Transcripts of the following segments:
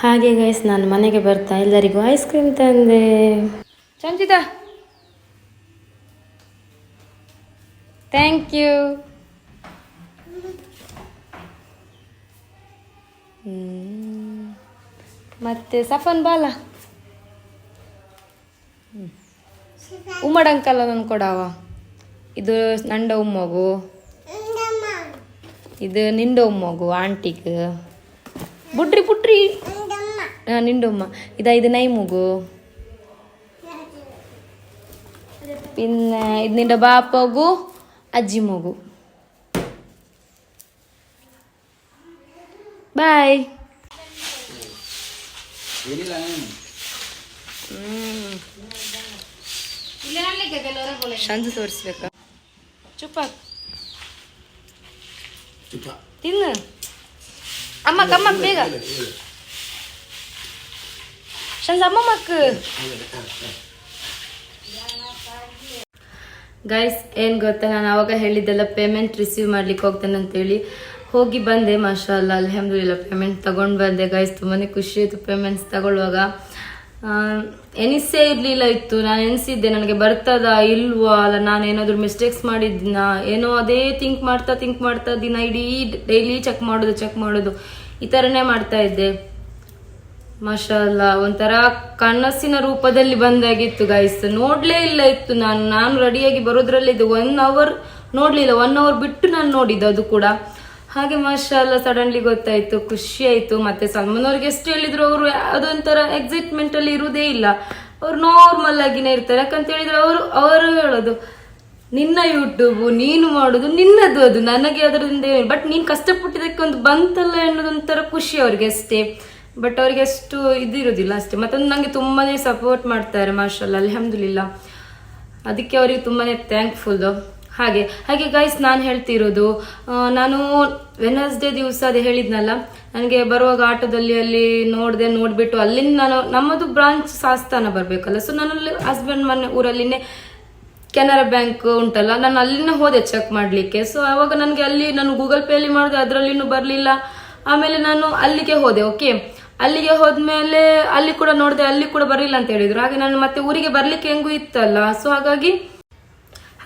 ಹಾಗೆ ಗೈಸ್ ನಾನು ಮನೆಗೆ ಬರ್ತಾ ಎಲ್ಲರಿಗೂ ಐಸ್ ಕ್ರೀಮ್ ತಂದೆ. ಚಂಚಿತ. ಥ್ಯಾಂಕ್ ಯು ಮತ್ತೆ ಸಫನ್ ಬಾಲ. ಉಮ್ಮಡಂಕಲ್ಲ ನನ್ ಕೊಡವ. ಇದು ನಂಡ ಉಮ್ಮಗು. ಇದು ನಿಂಡ ಉಮ್ಮಗು ಆಂಟಿಗೆ. ಬುಡ್ರಿ ಪುಟ್ರಿ ಆ, ನಿಂಡುಮ್ಮ ಇದ ಇದು ನೈಮುಗು പിന്നെ ഇത് നിന്റെ ബാപ്പകു അജിമുകു ಬಾಯ್ ಶಂದು ತೋರಿಸ್ಬೇಕಾ ಚುಪ್ಪ ತಿನ್ನು ಅಮ್ಮ ಕಮ್ಮ ಬೇಗ ಮಕ್ಕ ಗೈಸ್ ಏನು ಗೊತ್ತಾ? ನಾನು ಅವಾಗ ಹೇಳಿದ್ದೆಲ್ಲ ಪೇಮೆಂಟ್ ರಿಸೀವ್ ಮಾಡ್ಲಿಕ್ಕೆ ಹೋಗ್ತೇನೆ ಅಂತೇಳಿ ಹೋಗಿ ಬಂದೆ ಮಾಷಾ ಅಲ್ಲ ಅಲ್ಹಮ್ದುಲಿಲ್ಲ ಪೇಮೆಂಟ್ ತಗೊಂಡು ಬಂದೆ. ಗೈಸ್ ತುಂಬಾ ಖುಷಿ ಆಯಿತು ಪೇಮೆಂಟ್ಸ್ ತಗೊಳ್ಳುವಾಗ. ಎನಿಸೇ ಇರಲಿಲ್ಲ ಇತ್ತು. ನಾನು ಎನಿಸಿದ್ದೆ ನನಗೆ ಬರ್ತದಾ, ಇಲ್ವಾ, ಅಲ್ಲ ನಾನು ಏನಾದರೂ ಮಿಸ್ಟೇಕ್ಸ್ ಮಾಡಿದ್ನ, ಏನೋ ಅದೇ ಥಿಂಕ್ ಮಾಡ್ತಾ ಥಿಂಕ್ ಮಾಡ್ತಾ ದಿನ ಇಡೀ ಡೈಲಿ ಚೆಕ್ ಮಾಡೋದು ಚೆಕ್ ಮಾಡೋದು ಈ ಥರನೇ ಮಾಡ್ತಾ ಇದ್ದೆ. ಮಾಷಾಲ್ಲ ಒಂಥರ ಕನಸಿನ ರೂಪದಲ್ಲಿ ಬಂದಾಗಿತ್ತು ಗೈಸ್ ನೋಡ್ಲೇ ಇಲ್ಲ ಇತ್ತು ನಾನು. ನಾನು ರೆಡಿಯಾಗಿ ಬರೋದ್ರಲ್ಲಿ ಇದು ಒನ್ ಅವರ್ ನೋಡ್ಲಿಲ್ಲ. ಒನ್ ಅವರ್ ಬಿಟ್ಟು ನಾನು ನೋಡಿದ್ದು ಅದು ಕೂಡ. ಹಾಗೆ ಮಾಷಾಲ್ಲ ಸಡನ್ಲಿ ಗೊತ್ತಾಯ್ತು. ಖುಷಿ ಆಯ್ತು. ಮತ್ತೆ ಸಲ್ಮಾನ್ ಅವ್ರಿಗೆ ಎಷ್ಟು ಹೇಳಿದ್ರು ಅವರು ಅದೊಂಥರ ಎಕ್ಸೈಟ್ಮೆಂಟ್ ಅಲ್ಲಿ ಇರುವುದೇ ಇಲ್ಲ. ಅವ್ರು ನಾರ್ಮಲ್ ಆಗಿನೇ ಇರ್ತಾರೆ. ಯಾಕಂತ ಹೇಳಿದ್ರೆ ಅವರು ಅವರು ಹೇಳೋದು, ನಿನ್ನ ಯೂಟ್ಯೂಬ್ ನೀನು ಮಾಡೋದು, ನಿನ್ನದು ಅದು. ನನಗೆ ಅದರಿಂದ ಬಟ್ ನೀನು ಕಷ್ಟಪಟ್ಟಿದ್ದಕ್ಕೆ ಒಂದು ಬಂತಲ್ಲ ಅನ್ನೋದೊಂಥರ ಖುಷಿ ಅವ್ರಿಗೆ ಅಷ್ಟೇ ಬಟ್ ಅವ್ರಿಗೆ ಅಷ್ಟು ಇದಿರೋದಿಲ್ಲ ಅಷ್ಟೇ. ಮತ್ತೊಂದು ನನಗೆ ತುಂಬಾನೇ ಸಪೋರ್ಟ್ ಮಾಡ್ತಾರೆ ಮಾರ್ಷಲ್, ಅಲ್ಹಮ್ದುಲಿಲ್ಲ. ಅದಕ್ಕೆ ಅವರಿಗೆ ತುಂಬಾನೇ ಥ್ಯಾಂಕ್ಫುಲ್ ಹಾಗೆ ಹಾಗೆ ಗೈಸ್ ನಾನು ಹೇಳ್ತಿರೋದು ನಾನು ವೆನಸ್ಡೇ ದಿವಸ ಅದು ಹೇಳಿದ್ನಲ್ಲ, ನನಗೆ ಬರುವಾಗ ಆಟೋದಲ್ಲಿ ಅಲ್ಲಿ ನೋಡಿದೆ ನೋಡ್ಬಿಟ್ಟು ಅಲ್ಲಿಂದ ನಾನು, ನಮ್ಮದು ಬ್ರಾಂಚ್ ಸಾಸ್ತಾನ ಬರಬೇಕಲ್ಲ. ಸೊ ಅಲ್ಲಿ ಹಸ್ಬೆಂಡ್ ಮನೆ ಊರಲ್ಲಿನೇ ಕೆನರಾ ಬ್ಯಾಂಕ್ ಉಂಟಲ್ಲ, ನಾನು ಅಲ್ಲಿನ ಹೋದೆ ಚೆಕ್ ಮಾಡಲಿಕ್ಕೆ. ಸೊ ಆವಾಗ ನನಗೆ ಅಲ್ಲಿ, ನಾನು ಗೂಗಲ್ ಪೇ ಅಲ್ಲಿ ಮಾಡಿದೆ, ಅದರಲ್ಲಿನೂ ಬರಲಿಲ್ಲ. ಆಮೇಲೆ ನಾನು ಅಲ್ಲಿಗೆ ಹೋದೆ ಓಕೆ ಅಲ್ಲಿಗೆ ಹೋದ್ಮೇಲೆ ಅಲ್ಲಿ ಕೂಡ ನೋಡಿದೆ ಅಲ್ಲಿ ಕೂಡ ಬರಲಿಲ್ಲ ಅಂತ ಹೇಳಿದ್ರು. ಹಾಗೆ ನಾನು ಮತ್ತೆ ಊರಿಗೆ ಬರ್ಲಿಕ್ಕೆ ಹೆಂಗೂ ಇತ್ತಲ್ಲ. ಸೊ ಹಾಗಾಗಿ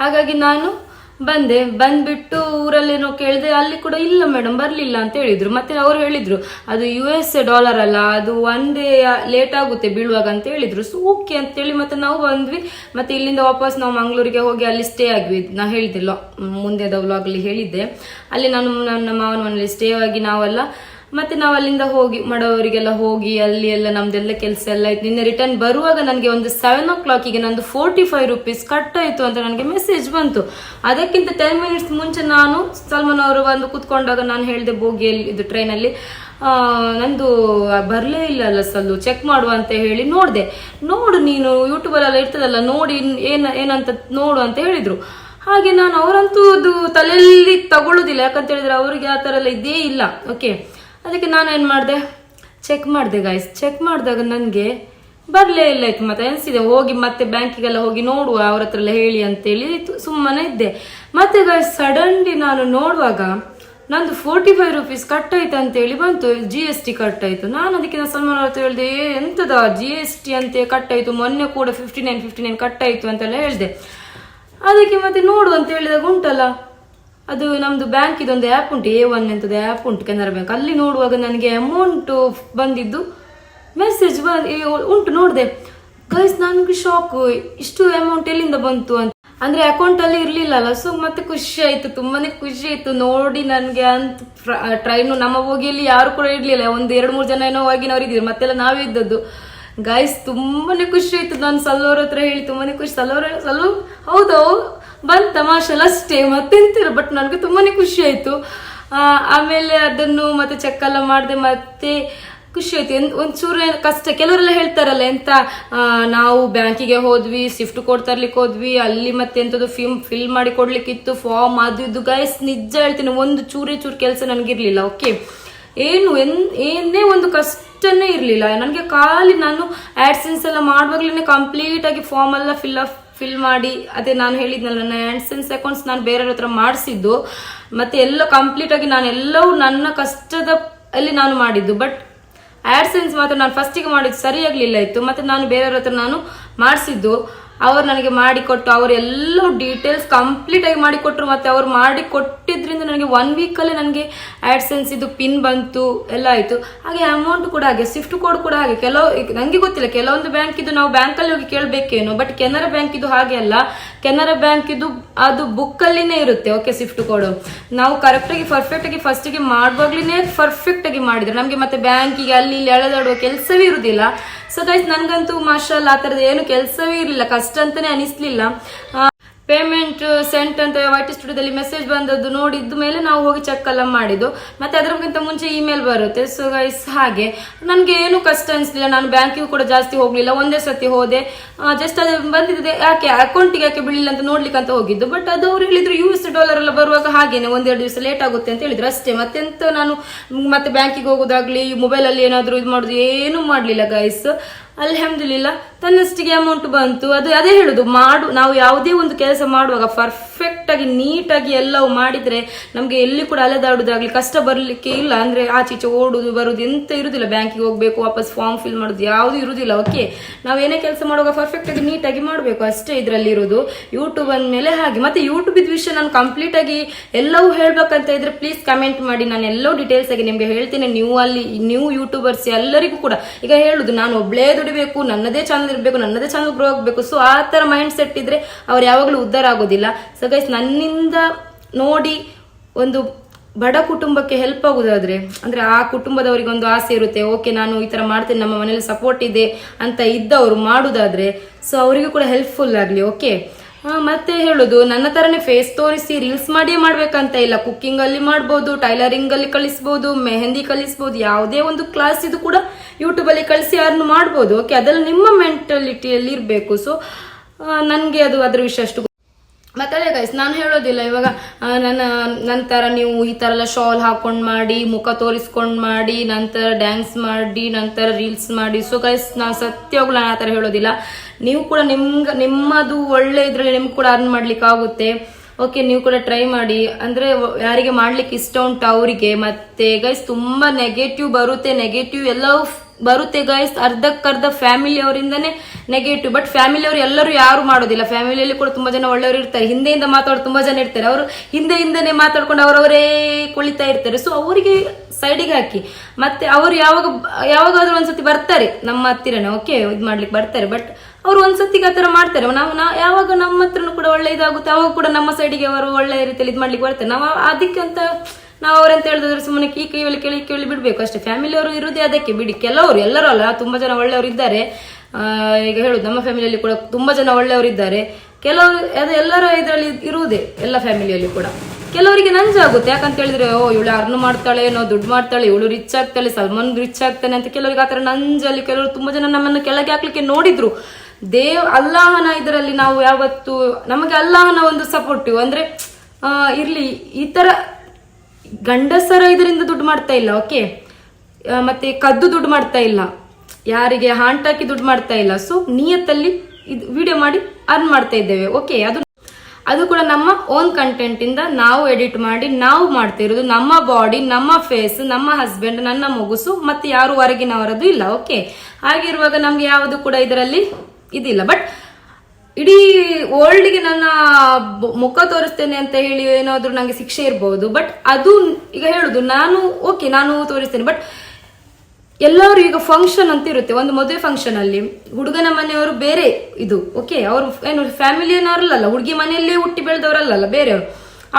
ಹಾಗಾಗಿ ನಾನು ಬಂದೆ. ಬಂದ್ಬಿಟ್ಟು ಊರಲ್ಲೇನೋ ಕೇಳಿದೆ, ಅಲ್ಲಿ ಕೂಡ ಇಲ್ಲ ಮೇಡಮ್ ಬರಲಿಲ್ಲ ಅಂತ ಹೇಳಿದ್ರು. ಮತ್ತೆ ಅವರು ಹೇಳಿದ್ರು, ಅದು ಯು ಎಸ್ ಎ ಡಾಲರ್ ಅಲ್ಲ, ಅದು ಒಂದೇ ಲೇಟ್ ಆಗುತ್ತೆ ಬೀಳುವಾಗ ಅಂತ ಹೇಳಿದ್ರು. ಸೊ ಓಕೆ ಅಂತೇಳಿ ಮತ್ತೆ ನಾವು ಬಂದ್ವಿ. ಮತ್ತೆ ಇಲ್ಲಿಂದ ವಾಪಸ್ ನಾವು ಮಂಗಳೂರಿಗೆ ಹೋಗಿ ಅಲ್ಲಿ ಸ್ಟೇ ಆಗ್ವಿ ನಾ ಹೇಳಿದ್ದೆ ಮುಂದೆ ವ್ಲಾಗಲ್ಲಿ ಹೇಳಿದ್ದೆ. ಅಲ್ಲಿ ನಾನು, ನನ್ನ ಮಾವನ ಮನೇಲಿ ಸ್ಟೇ ಆಗಿ ನಾವೆಲ್ಲ ಮತ್ತೆ ನಾವು ಅಲ್ಲಿಂದ ಹೋಗಿ ಮಾಡೋರಿಗೆಲ್ಲ ಹೋಗಿ, ಅಲ್ಲಿ ಎಲ್ಲ ನಮ್ದೆಲ್ಲ ಕೆಲಸ ಎಲ್ಲ ಆಯ್ತು. ನಿನ್ನೆ ರಿಟರ್ನ್ ಬರುವಾಗ ನನಗೆ ಒಂದು ಸೆವೆನ್ ಓ ಕ್ಲಾಕಿಗೆ ನಂದು ಫೋರ್ಟಿ ಫೈವ್ ರುಪೀಸ್ ಕಟ್ ಆಯ್ತು ಅಂತ ನನಗೆ ಮೆಸೇಜ್ ಬಂತು. ಅದಕ್ಕಿಂತ ಟೆನ್ ಮಿನಿಟ್ಸ್ ಮುಂಚೆ ನಾನು ಸಲ್ಮಾನ್ ಅವರು ಬಂದು ಕುತ್ಕೊಂಡಾಗ ನಾನು ಹೇಳಿದೆ ಬೋಗಿಯಲ್ಲಿ, ಇದು ಟ್ರೈನಲ್ಲಿ ನಂದು ಬರಲೇ ಇಲ್ಲ ಅಲ್ಲ ಸಲ್ಲು ಚೆಕ್ ಮಾಡುವ ಅಂತ ಹೇಳಿ ನೋಡಿದೆ. ನೋಡು ನೀನು ಯೂಟ್ಯೂಬಲ್ಲೆಲ್ಲ ಇರ್ತದಲ್ಲ, ನೋಡಿ ಏನು, ಏನಂತ ನೋಡು ಅಂತ ಹೇಳಿದ್ರು. ಹಾಗೆ ನಾನು ಅವರಂತೂ ಅದು ತಲೆಯಲ್ಲಿ ತಗೊಳ್ಳೋದಿಲ್ಲ ಯಾಕಂತ ಹೇಳಿದ್ರೆ ಅವರಿಗೆ ಆ ಥರ ಎಲ್ಲ ಇದೇ ಇಲ್ಲ. ಓಕೆ ಅದಕ್ಕೆ ನಾನು ಏನು ಮಾಡಿದೆ? ಚೆಕ್ ಮಾಡಿದೆ ಗಾಯ್ಸ್ ಚೆಕ್ ಮಾಡಿದಾಗ ನನಗೆ ಬರಲೇ ಇಲ್ಲ ಇತ್ತು ಮತ್ತೆ. ಅನಿಸಿದೆ ಹೋಗಿ ಮತ್ತೆ ಬ್ಯಾಂಕಿಗೆಲ್ಲ ಹೋಗಿ ನೋಡುವ ಅವ್ರ ಹತ್ರ ಎಲ್ಲ ಹೇಳಿ ಅಂತೇಳಿ ಸುಮ್ಮನೆ ಇದ್ದೆ. ಮತ್ತೆ ಗಾಯ್ಸ್ ಸಡನ್ಲಿ ನಾನು ನೋಡುವಾಗ ನಂದು ಫೋರ್ಟಿ ಫೈವ್ ರುಪೀಸ್ ಕಟ್ ಆಯ್ತು ಅಂತೇಳಿ ಬಂತು ಜಿ ಎಸ್ ಟಿ ಕಟ್ ಆಯ್ತು ನಾನು ಅದಕ್ಕೆ ನಾನು ಸಲ್ಮಾನ್ ಅವ್ರ ಹತ್ರ ಹೇಳಿದೆ "ಏ, ಎಂತದ? ಜಿ ಎಸ್ ಟಿ ಅಂತ ಕಟ್ ಆಯ್ತು ಮೊನ್ನೆ ಕೂಡ fifty nine fifty nine cut ಆಯ್ತು ಅಂತೆಲ್ಲ ಹೇಳಿದೆ. ಅದಕ್ಕೆ ಮತ್ತೆ ನೋಡು ಅಂತ ಹೇಳಿದಾಗ ಉಂಟಲ್ಲ. ಅದು ನಮ್ದು ಬ್ಯಾಂಕ್ ಇದೊಂದು ಆ್ಯಪ್ ಉಂಟು ಎ ಒನ್ ಅಂತದ್ದು ಆ್ಯಪ್ ಉಂಟು ಕೆನರಾ ಬ್ಯಾಂಕ್ ಅಲ್ಲಿ ನೋಡುವಾಗ ನನಗೆ ಅಮೌಂಟ್ ಬಂದಿದ್ದು ಮೆಸೇಜ್ ಉಂಟು ನೋಡಿದೆ. ಗೈಸ್ ನನಗೆ ಶಾಕ್ ಇಷ್ಟು ಅಮೌಂಟ್ ಎಲ್ಲಿಂದ ಬಂತು ಅಂತ. ಅಂದ್ರೆ ಅಕೌಂಟ್ ಅಲ್ಲಿ ಇರ್ಲಿಲ್ಲ ಅಲ್ಲ ಸೊ ಮತ್ತೆ ಖುಷಿ ಆಯ್ತು, ತುಂಬಾನೇ ಖುಷಿ ಆಯ್ತು. ನೋಡಿ ನನ್ಗೆ ಅಂತ ಟ್ರೈನು ನಮ್ಮ ಹೋಗಿಯಲ್ಲಿ ಯಾರು ಕೂಡ ಇರ್ಲಿಲ್ಲ. ಒಂದು ಎರಡು ಮೂರು ಜನ ಏನೋ ಹೋಗಿನವ್ರು ಇದ್ದೀವಿ ಮತ್ತೆಲ್ಲ ನಾವೇ ಇದ್ದದ್ದು. ಗಾಯ್ಸ್ ತುಂಬಾನೇ ಖುಷಿ ಆಯ್ತು ನಾನು ಸಲ್ಲೋರ್ ಹತ್ರ ಹೇಳಿ, ತುಂಬಾನೇ ಖುಷಿ. ಸಲ್ಲೋರ್, ಸಲ್ಲೋ ಹೌದು. ಬಂದ್ ತಮಾಷೆಲ್ಲ ಅಷ್ಟೇ ಮತ್ತೆಂತಿರ ಬಟ್ ನನಗೆ ತುಂಬಾನೇ ಖುಷಿ ಆಯ್ತು. ಆಮೇಲೆ ಅದನ್ನು ಮತ್ತೆ ಚೆಕ್ ಎಲ್ಲ ಮಾಡಿದೆ ಮತ್ತೆ ಖುಷಿ ಆಯ್ತು. ಒಂಚೂರು ಕಷ್ಟ, ಕೆಲವರೆಲ್ಲ ಹೇಳ್ತಾರಲ್ಲ ಎಂತ ನಾವು ಬ್ಯಾಂಕಿಗೆ ಹೋದ್ವಿ, ಶಿಫ್ಟ್ ಕೋಡ್ ತರ್ಲಿಕ್ಕೆ ಹೋದ್ವಿ, ಅಲ್ಲಿ ಮತ್ತೆ ಎಂತದ್ದು ಫಿಮ್ ಫಿಲ್ ಮಾಡಿ ಕೊಡ್ಲಿಕ್ಕಿತ್ತು ಫಾರ್ಮ್ ಅದು ಇದು ಗೈಸ್ ನಿಜ ಹೇಳ್ತೀನಿ, ಒಂದು ಚೂರೇ ಚೂರು ಕೆಲಸ ನನಗಿರ್ಲಿಲ್ಲ ಓಕೆ ಏನು, ಎನ್, ಏನೇ ಒಂದು ಕಷ್ಟನೇ ಇರಲಿಲ್ಲ. ನನಗೆ ಖಾಲಿ ನಾನು ಆಡ್ಸೆನ್ಸ್ ಎಲ್ಲ ಮಾಡುವಾಗಲೇ ಕಂಪ್ಲೀಟ್ ಆಗಿ ಫಾರ್ಮ್ ಎಲ್ಲ ಫಿಲ್ ಅಪ್ ಫಿಲ್ ಮಾಡಿ, ಅದೇ ನಾನು ಹೇಳಿದ್ನಲ್ಲ, ನನ್ನ ಆ್ಯಂಡ್ ಅಕೌಂಟ್ಸ್ ನಾನು ಬೇರೆಯವ್ರ ಹತ್ರ ಮಾಡಿಸಿದ್ದು, ಮತ್ತೆ ಎಲ್ಲ ಕಂಪ್ಲೀಟ್ ಆಗಿ ನಾನು ಎಲ್ಲವೂ ನನ್ನ ಕಷ್ಟದ ಅಲ್ಲಿ ನಾನು ಮಾಡಿದ್ದು. ಬಟ್ ಆಡ್ಸೆನ್ಸ್ ಮಾತ್ರ ನಾನು ಫಸ್ಟಿಗೆ ಮಾಡಿದ್ದು ಸರಿಯಾಗ್ಲಿಲ್ಲ ಇತ್ತು, ಮತ್ತೆ ನಾನು ಬೇರೆಯವ್ರ ಹತ್ರ ನಾನು ಮಾಡಿಸಿದ್ದು. ಅವ್ರು ನನಗೆ ಮಾಡಿಕೊಟ್ಟು, ಅವರು ಡೀಟೇಲ್ಸ್ ಕಂಪ್ಲೀಟ್ ಆಗಿ ಮಾಡಿಕೊಟ್ರು ಮತ್ತೆ ಅವ್ರು ಮಾಡಿ ಕೊಟ್ಟಿದ್ರಿಂದ ನನಗೆ ಒನ್ ವೀಕಲ್ಲೇ ನನಗೆ ಆಡ್ಸೆನ್ಸ್ ಇದು ಪಿನ್ ಬಂತು, ಎಲ್ಲ ಆಯಿತು. ಹಾಗೆ ಅಮೌಂಟ್ ಕೂಡ ಹಾಗೆ ಸ್ವಿಫ್ಟ್ ಕೋಡ್ ಕೂಡ ಹಾಗೆ. ಕೆಲವು ನನಗೆ ಗೊತ್ತಿಲ್ಲ, ಕೆಲವೊಂದು ಬ್ಯಾಂಕ್ ಇದು ನಾವು ಬ್ಯಾಂಕಲ್ಲಿ ಹೋಗಿ ಕೇಳಬೇಕೇನು ಬಟ್ ಕೆನರಾ ಬ್ಯಾಂಕ್ ಇದು ಹಾಗೆ ಅಲ್ಲ. ಕೆನರಾ ಬ್ಯಾಂಕ್ ಇದು, ಅದು ಬುಕ್ಕಲ್ಲಿನೇ ಇರುತ್ತೆ. ಓಕೆ ಸ್ವಿಫ್ಟ್ ಕೋಡ್ ನಾವು ಕರೆಕ್ಟಾಗಿ ಪರ್ಫೆಕ್ಟಾಗಿ ಫಸ್ಟಿಗೆ ಮಾಡುವಾಗ್ಲೇ ಪರ್ಫೆಕ್ಟಾಗಿ ಮಾಡಿದ್ರೆ ನಮಗೆ ಮತ್ತೆ ಬ್ಯಾಂಕಿಗೆ ಅಲ್ಲಿ ಇಲ್ಲಿ ಎಳೆದಾಡುವ ಕೆಲಸವೇ ಇರುವುದಿಲ್ಲ ಸೊ ಗೈಸ್ ನನಗಂತೂ ಮಾಷಲ್ ಆ ಥರದ್ದು ಏನು ಕೆಲಸವೇ ಇರಲಿಲ್ಲ. ಕಷ್ಟ ಅಂತಾನೆ ಅನಿಸ್ಲಿಲ್ಲ. ಪೇಮೆಂಟ್ ಸೆಂಟ್ ಅಂತ ವೈಟ್ ಸ್ಟುಡಿಯೋದಲ್ಲಿ ಮೆಸೇಜ್ ಬಂದದ್ದು ನೋಡಿದ ಮೇಲೆ ನಾವು ಹೋಗಿ ಚೆಕ್ ಎಲ್ಲ ಮಾಡಿದ್ದು. ಮತ್ತೆ ಅದರಕ್ಕಿಂತ ಮುಂಚೆ ಇಮೇಲ್ ಬರುತ್ತೆ. ಸೊ ಗೈಸ್ ಹಾಗೆ. ನನಗೆ ಏನು ಕಷ್ಟ ಅನಿಸ್ಲಿಲ್ಲ. ನಾನು ಬ್ಯಾಂಕಿಗೂ ಕೂಡ ಜಾಸ್ತಿ ಹೋಗ್ಲಿಲ್ಲ. ಒಂದೇ ಸತಿ ಹೋದೆ. ಜಸ್ಟ್ ಅದು ಬಂದಿದ್ದೆ ಯಾಕೆ ಅಕೌಂಟಿಗೆ ಯಾಕೆ ಬಿಳಿಲ್ಲ ಅಂತ ನೋಡ್ಲಿಕ್ಕೆ ಅಂತ ಹೋಗಿದ್ದು. ಬಟ್ ಅದು ಅವ್ರು ಹೇಳಿದ್ರು ಯು ಎಸ್ ಡಾಲರ್ ಎಲ್ಲ ಬರುವಾಗ ಹಾಗೇನೆ, ಒಂದೆರಡು ದಿವಸ ಲೇಟ್ ಆಗುತ್ತೆ ಅಂತ ಹೇಳಿದ್ರು. ಅಷ್ಟೇ. ಮತ್ತೆಂತ ನಾನು, ಮತ್ತೆ ಬ್ಯಾಂಕಿಗೆ ಹೋಗೋದಾಗ್ಲಿ ಮೊಬೈಲಲ್ಲಿ ಏನಾದರೂ ಇದು ಮಾಡೋದು, ಏನೂ ಮಾಡಲಿಲ್ಲ ಗೈಸ್ ಅಲ್ಹಮ್ದುಲಿಲ್ಲ, ತನ್ನಷ್ಟಿಗೆ ಅಮೌಂಟ್ ಬಂತು. ಅದು ಅದೇ ಹೇಳುದು, ಮಾಡು, ನಾವು ಯಾವುದೇ ಒಂದು ಕೆಲಸ ಮಾಡುವಾಗ ಪರ್ಫೆಕ್ಟ್ ಆಗಿ ನೀಟಾಗಿ ಎಲ್ಲವೂ ಮಾಡಿದ್ರೆ ನಮಗೆ ಎಲ್ಲಿ ಕೂಡ ಅಲೆದಾಡುದಾಗ್ಲಿ ಕಷ್ಟ ಬರ್ಲಿಕ್ಕೆ ಇಲ್ಲ. ಅಂದ್ರೆ ಆಚೀಚೆ ಓಡುದು, ಬರುದು, ಎಂತ ಇರುದಿಲ್ಲ. ಬ್ಯಾಂಕಿಗೆ ಹೋಗ್ಬೇಕು, ವಾಪಸ್ ಫಾರ್ಮ್ ಫಿಲ್ ಮಾಡುದು, ಯಾವುದು ಇರುದಿಲ್ಲ. ಓಕೆ ನಾವು ಏನೇ ಕೆಲಸ ಮಾಡುವಾಗ ಪರ್ಫೆಕ್ಟ್ ಆಗಿ ನೀಟಾಗಿ ಮಾಡಬೇಕು. ಅಷ್ಟೇ ಇದರಲ್ಲಿ ಇರೋದು. ಯೂಟ್ಯೂಬ್ ಅಂದಮೇಲೆ ಹಾಗೆ. ಮತ್ತೆ ಯೂಟ್ಯೂಬ್ ಇದ್ ವಿಷಯ ನಾನು ಕಂಪ್ಲೀಟ್ ಆಗಿ ಎಲ್ಲವೂ ಹೇಳ್ಬೇಕಂತ ಇದ್ರೆ ಪ್ಲೀಸ್ ಕಮೆಂಟ್ ಮಾಡಿ. ನಾನು ಎಲ್ಲೋ ಡೀಟೇಲ್ಸ್ ಆಗಿ ನಿಮ್ಗೆ ಹೇಳ್ತೇನೆ. ನೀವು ಅಲ್ಲಿ ನ್ಯೂ ಯೂಟ್ಯೂಬರ್ಸ್ ಎಲ್ಲರಿಗೂ ಕೂಡ. ಈಗ ಹೇಳುದು, ನಾನು ಒಬ್ಳೇ ದುಡಿಬೇಕು ನನ್ನದೇ ಚಾನಲ್ ಇರಬೇಕು, ನನ್ನದೇ ಚಾನಲ್ ಗ್ರೋ ಆಗಬೇಕು. ಸೊ ಆ ತರ ಮೈಂಡ್ ಸೆಟ್ ಇದ್ರೆ ಅವ್ರು ಯಾವಾಗಲೂ ಉದ್ಧಾರ ಆಗೋದಿಲ್ಲ. ಸೊ ಗೈಸ್ ನನ್ನಿಂದ ನೋಡಿ ಒಂದು ಬಡ ಕುಟುಂಬಕ್ಕೆ ಹೆಲ್ಪ್ ಆಗುದಾದ್ರೆ, ಅಂದ್ರೆ ಆ ಕುಟುಂಬದವರಿಗೆ ಒಂದು ಆಸೆ ಇರುತ್ತೆ ಓಕೆ ನಾನು ಈ ತರ ಮಾಡ್ತೇನೆ, ನಮ್ಮ ಮನೇಲಿ ಸಪೋರ್ಟ್ ಇದೆ ಅಂತ ಇದ್ದವರು ಮಾಡುದಾದ್ರೆ ಸೊ ಅವರಿಗೂ ಕೂಡ ಹೆಲ್ಪ್ಫುಲ್ ಆಗಲಿ ಓಕೆ ಮತ್ತೆ ಹೇಳುದು, ನನ್ನ ತರನೇ ಫೇಸ್ ತೋರಿಸಿ ರೀಲ್ಸ್ ಮಾಡಿಯೇ ಮಾಡ್ಬೇಕಂತ ಇಲ್ಲ. ಕುಕ್ಕಿಂಗ್ ಅಲ್ಲಿ ಮಾಡ್ಬೋದು ಟೈಲರಿಂಗ್ ಅಲ್ಲಿ ಕಲಿಸ್ಬೋದು, ಮೆಹಂದಿ ಕಲಿಸ್ಬೋದು, ಯಾವುದೇ ಒಂದು ಕ್ಲಾಸ್ ಇದು ಕೂಡ ಯೂಟ್ಯೂಬ್ ಅಲ್ಲಿ ಕಳಿಸಿ ಯಾರನ್ನು ಮಾಡ್ಬೋದು. ಓಕೆ ಅದೆಲ್ಲ ನಿಮ್ಮ ಮೆಂಟಾಲಿಟಿಯಲ್ಲಿ ಇರಬೇಕು. ಸೊ ನನಗೆ ಅದು ಅದ್ರ ವಿಷಯ ಅಷ್ಟು ಮತ್ತೆ ಅದೇ ಗೈಸ್ ನಾನು ಹೇಳೋದಿಲ್ಲ, ಇವಾಗ ನನ್ನ, ನಂತರ ನೀವು ಈ ಥರ ಎಲ್ಲ ಶಾಲ್ ಹಾಕೊಂಡು ಮಾಡಿ, ಮುಖ ತೋರಿಸ್ಕೊಂಡು ಮಾಡಿ, ನಂತರ ಡ್ಯಾನ್ಸ್ ಮಾಡಿ, ನಂತರ ರೀಲ್ಸ್ ಮಾಡಿ. ಸೊ ಗೈಸ್ ನಾನು ಸತ್ಯವಾಗ್ಲೂ ನಾನು ಆ ಥರ ಹೇಳೋದಿಲ್ಲ. ನೀವು ಕೂಡ ನಿಮ್ಗೆ, ನಿಮ್ಮದು ಒಳ್ಳೆ ಇದರಲ್ಲಿ ನಿಮ್ಗೆ ಕೂಡ ಅರ್ನ್ ಮಾಡ್ಲಿಕ್ಕೆ ಆಗುತ್ತೆ. ಓಕೆ ನೀವು ಕೂಡ ಟ್ರೈ ಮಾಡಿ. ಅಂದರೆ ಯಾರಿಗೆ ಮಾಡ್ಲಿಕ್ಕೆ ಇಷ್ಟ ಉಂಟು ಅವರಿಗೆ. ಮತ್ತೆ ಗೈಸ್ ತುಂಬ ನೆಗೆಟಿವ್ ಬರುತ್ತೆ. ನೆಗೆಟಿವ್ ಎಲ್ಲವೂ ಬರುತ್ತೆ ಗೈಸ್ ಅರ್ಧಕ್ಕರ್ಧ ಫ್ಯಾಮಿಲಿ ಅವರಿಂದನೇ ನೆಗೆಟಿವ್ ಬಟ್ ಫ್ಯಾಮಿಲಿ ಅವರು ಎಲ್ಲರೂ ಯಾರು ಮಾಡೋದಿಲ್ಲ. ಫ್ಯಾಮಿಲಿಯಲ್ಲಿ ಕೂಡ ತುಂಬಾ ಜನ ಒಳ್ಳೆಯವರು ಇರ್ತಾರೆ. ಹಿಂದೆಯಿಂದ ಮಾತಾಡೋ ತುಂಬಾ ಜನ ಇರ್ತಾರೆ. ಅವರು ಹಿಂದೆ ಹಿಂದೆನೆ ಮಾತಾಡ್ಕೊಂಡು ಅವರವರೇ ಕುಳಿತಾ ಇರ್ತಾರೆ. ಸೊ ಅವರಿಗೆ ಸೈಡಿಗೆ ಹಾಕಿ. ಮತ್ತೆ ಅವರು ಯಾವಾಗ, ಯಾವಾಗಾದ್ರೂ ಒಂದ್ಸತಿ ಬರ್ತಾರೆ. ನಮ್ಮ ಹತ್ತಿರನೇ ಓಕೆ ಇದು ಮಾಡ್ಲಿಕ್ಕೆ ಬರ್ತಾರೆ. ಬಟ್ ಅವರು ಒಂದ್ಸತಿಗೆ ಆ ಥರ ಮಾಡ್ತಾರೆ. ನಾವು ನಾ ಯಾವಾಗ ನಮ್ಮ ಹತ್ರನೂ ಕೂಡ ಒಳ್ಳೆ ಇದಾಗುತ್ತೆ. ಅವಾಗ ಕೂಡ ನಮ್ಮ ಸೈಡಿಗೆ ಅವರು ಒಳ್ಳೆ ರೀತಿಯಲ್ಲಿ ಇದು ಮಾಡ್ಲಿಕ್ಕೆ ಬರ್ತಾರೆ. ನಾವು ಅದಕ್ಕೆ ನಾವು ಅವ್ರಂತ ಹೇಳಿದ್ರೆ ಸುಮ್ಮನೆ ಈ ಕೈಯಲ್ಲಿ ಕೇಳಿ ಕೇಳಿ ಬಿಡ್ಬೇಕು. ಅಷ್ಟೇ ಫ್ಯಾಮಿಲಿ ಅವರು ಇರೋದೇ ಅದಕ್ಕೆ ಬಿಡಿ. ಕೆಲವರು, ಎಲ್ಲರೂ ಅಲ್ಲ, ತುಂಬಾ ಜನ ಒಳ್ಳೆಯವರು ಇದ್ದಾರೆ. ಈಗ ಹೇಳುದು ನಮ್ಮ ಫ್ಯಾಮಿಲಿಯಲ್ಲಿ ಕೂಡ ತುಂಬಾ ಜನ ಒಳ್ಳೆಯವರು ಇದ್ದಾರೆ. ಕೆಲವರು, ಅದು ಎಲ್ಲರ ಇದರಲ್ಲಿ ಇರುವುದೇ ಎಲ್ಲ ಫ್ಯಾಮಿಲಿಯಲ್ಲಿ ಕೂಡ. ಕೆಲವರಿಗೆ ನಂಜಾಗುತ್ತೆ ಯಾಕಂತ ಹೇಳಿದ್ರೆ, ಓ, ಇವಳು ಅರ್ನು ಮಾಡ್ತಾಳೆ, ಏನೋ ದುಡ್ಡು ಮಾಡ್ತಾಳೆ, ಇವಳು ರಿಚ್ ಆಗ್ತಾಳೆ, ಸಲ್ಮಾನ್ ರಿಚ್ ಆಗ್ತಾನೆ ಅಂತ ಕೆಲವರಿಗೆ ಆ ಥರ ನಂಜಲ್ಲಿ ಕೆಲವರು ತುಂಬಾ ಜನ ನಮ್ಮನ್ನು ಕೆಳಗೆ ಹಾಕ್ಲಿಕ್ಕೆ ನೋಡಿದ್ರು. ದೇವ್, ಅಲ್ಲಾಹನ ಇದರಲ್ಲಿ ನಾವು ಯಾವತ್ತು, ನಮಗೆ ಅಲ್ಲಾಹನ ಒಂದು ಸಪೋರ್ಟಿವ್ ಅಂದ್ರೆ ಇರ್ಲಿ, ಈ ತರ ಗಂಡಸರ ಇದರಿಂದ ದುಡ್ಡು ಮಾಡ್ತಾ ಇಲ್ಲ ಓಕೆ ಮತ್ತೆ ಕದ್ದು ದುಡ್ಡು ಮಾಡ್ತಾ ಇಲ್ಲ. ಯಾರಿಗೆ ಹಾಂಟಾಕಿ ದುಡ್ಡು ಮಾಡ್ತಾ ಇಲ್ಲ. ಸೊ ನಿಯತ್ತಲ್ಲಿ ಇದು ವಿಡಿಯೋ ಮಾಡಿ ಅರ್ನ್ ಮಾಡ್ತಾ ಇದ್ದೇವೆ ಓಕೆ ಅದು ಅದು ಕೂಡ ನಮ್ಮ ಓನ್ ಕಂಟೆಂಟ್ ಇಂದ ನಾವು ಎಡಿಟ್ ಮಾಡಿ ನಾವು ಮಾಡ್ತಾ ಇರೋದು ನಮ್ಮ ಬಾಡಿ ನಮ್ಮ ಫೇಸ್ ನಮ್ಮ ಹಸ್ಬೆಂಡ್ ನನ್ನ ಮಗುಸು, ಮತ್ತೆ ಯಾರು ಹೊರಗಿನವರದು ಇಲ್ಲ ಓಕೆ ಹಾಗಿರುವಾಗ ನಮ್ಗೆ ಯಾವುದು ಕೂಡ ಇದರಲ್ಲಿ ಇದಿಲ್ಲ. ಬಟ್ ಇಡೀ ವರ್ಲ್ಡ್ಗೆ ನನ್ನ ಮುಖ ತೋರಿಸ್ತೇನೆ ಅಂತ ಹೇಳಿ ಏನಾದರೂ ನಂಗೆ ಶಿಕ್ಷೆ ಇರಬಹುದು ಬಟ್ ಅದು ಈಗ ಹೇಳುದು, ನಾನು ಓಕೆ ನಾನು ತೋರಿಸ್ತೇನೆ ಬಟ್ ಎಲ್ಲರೂ ಈಗ ಫಂಕ್ಷನ್ ಅಂತ ಇರುತ್ತೆ, ಒಂದು ಮದುವೆ ಫಂಕ್ಷನ್ ಅಲ್ಲಿ. ಹುಡುಗನ ಮನೆಯವರು ಬೇರೆ ಇದು ಓಕೆ ಅವರು ಏನು ಫ್ಯಾಮಿಲಿಯನವರಲ್ಲ ಹುಡುಗಿ ಮನೆಯಲ್ಲೇ ಹುಟ್ಟಿ ಬೆಳೆದವರಲ್ಲ ಬೇರೆಯವರು.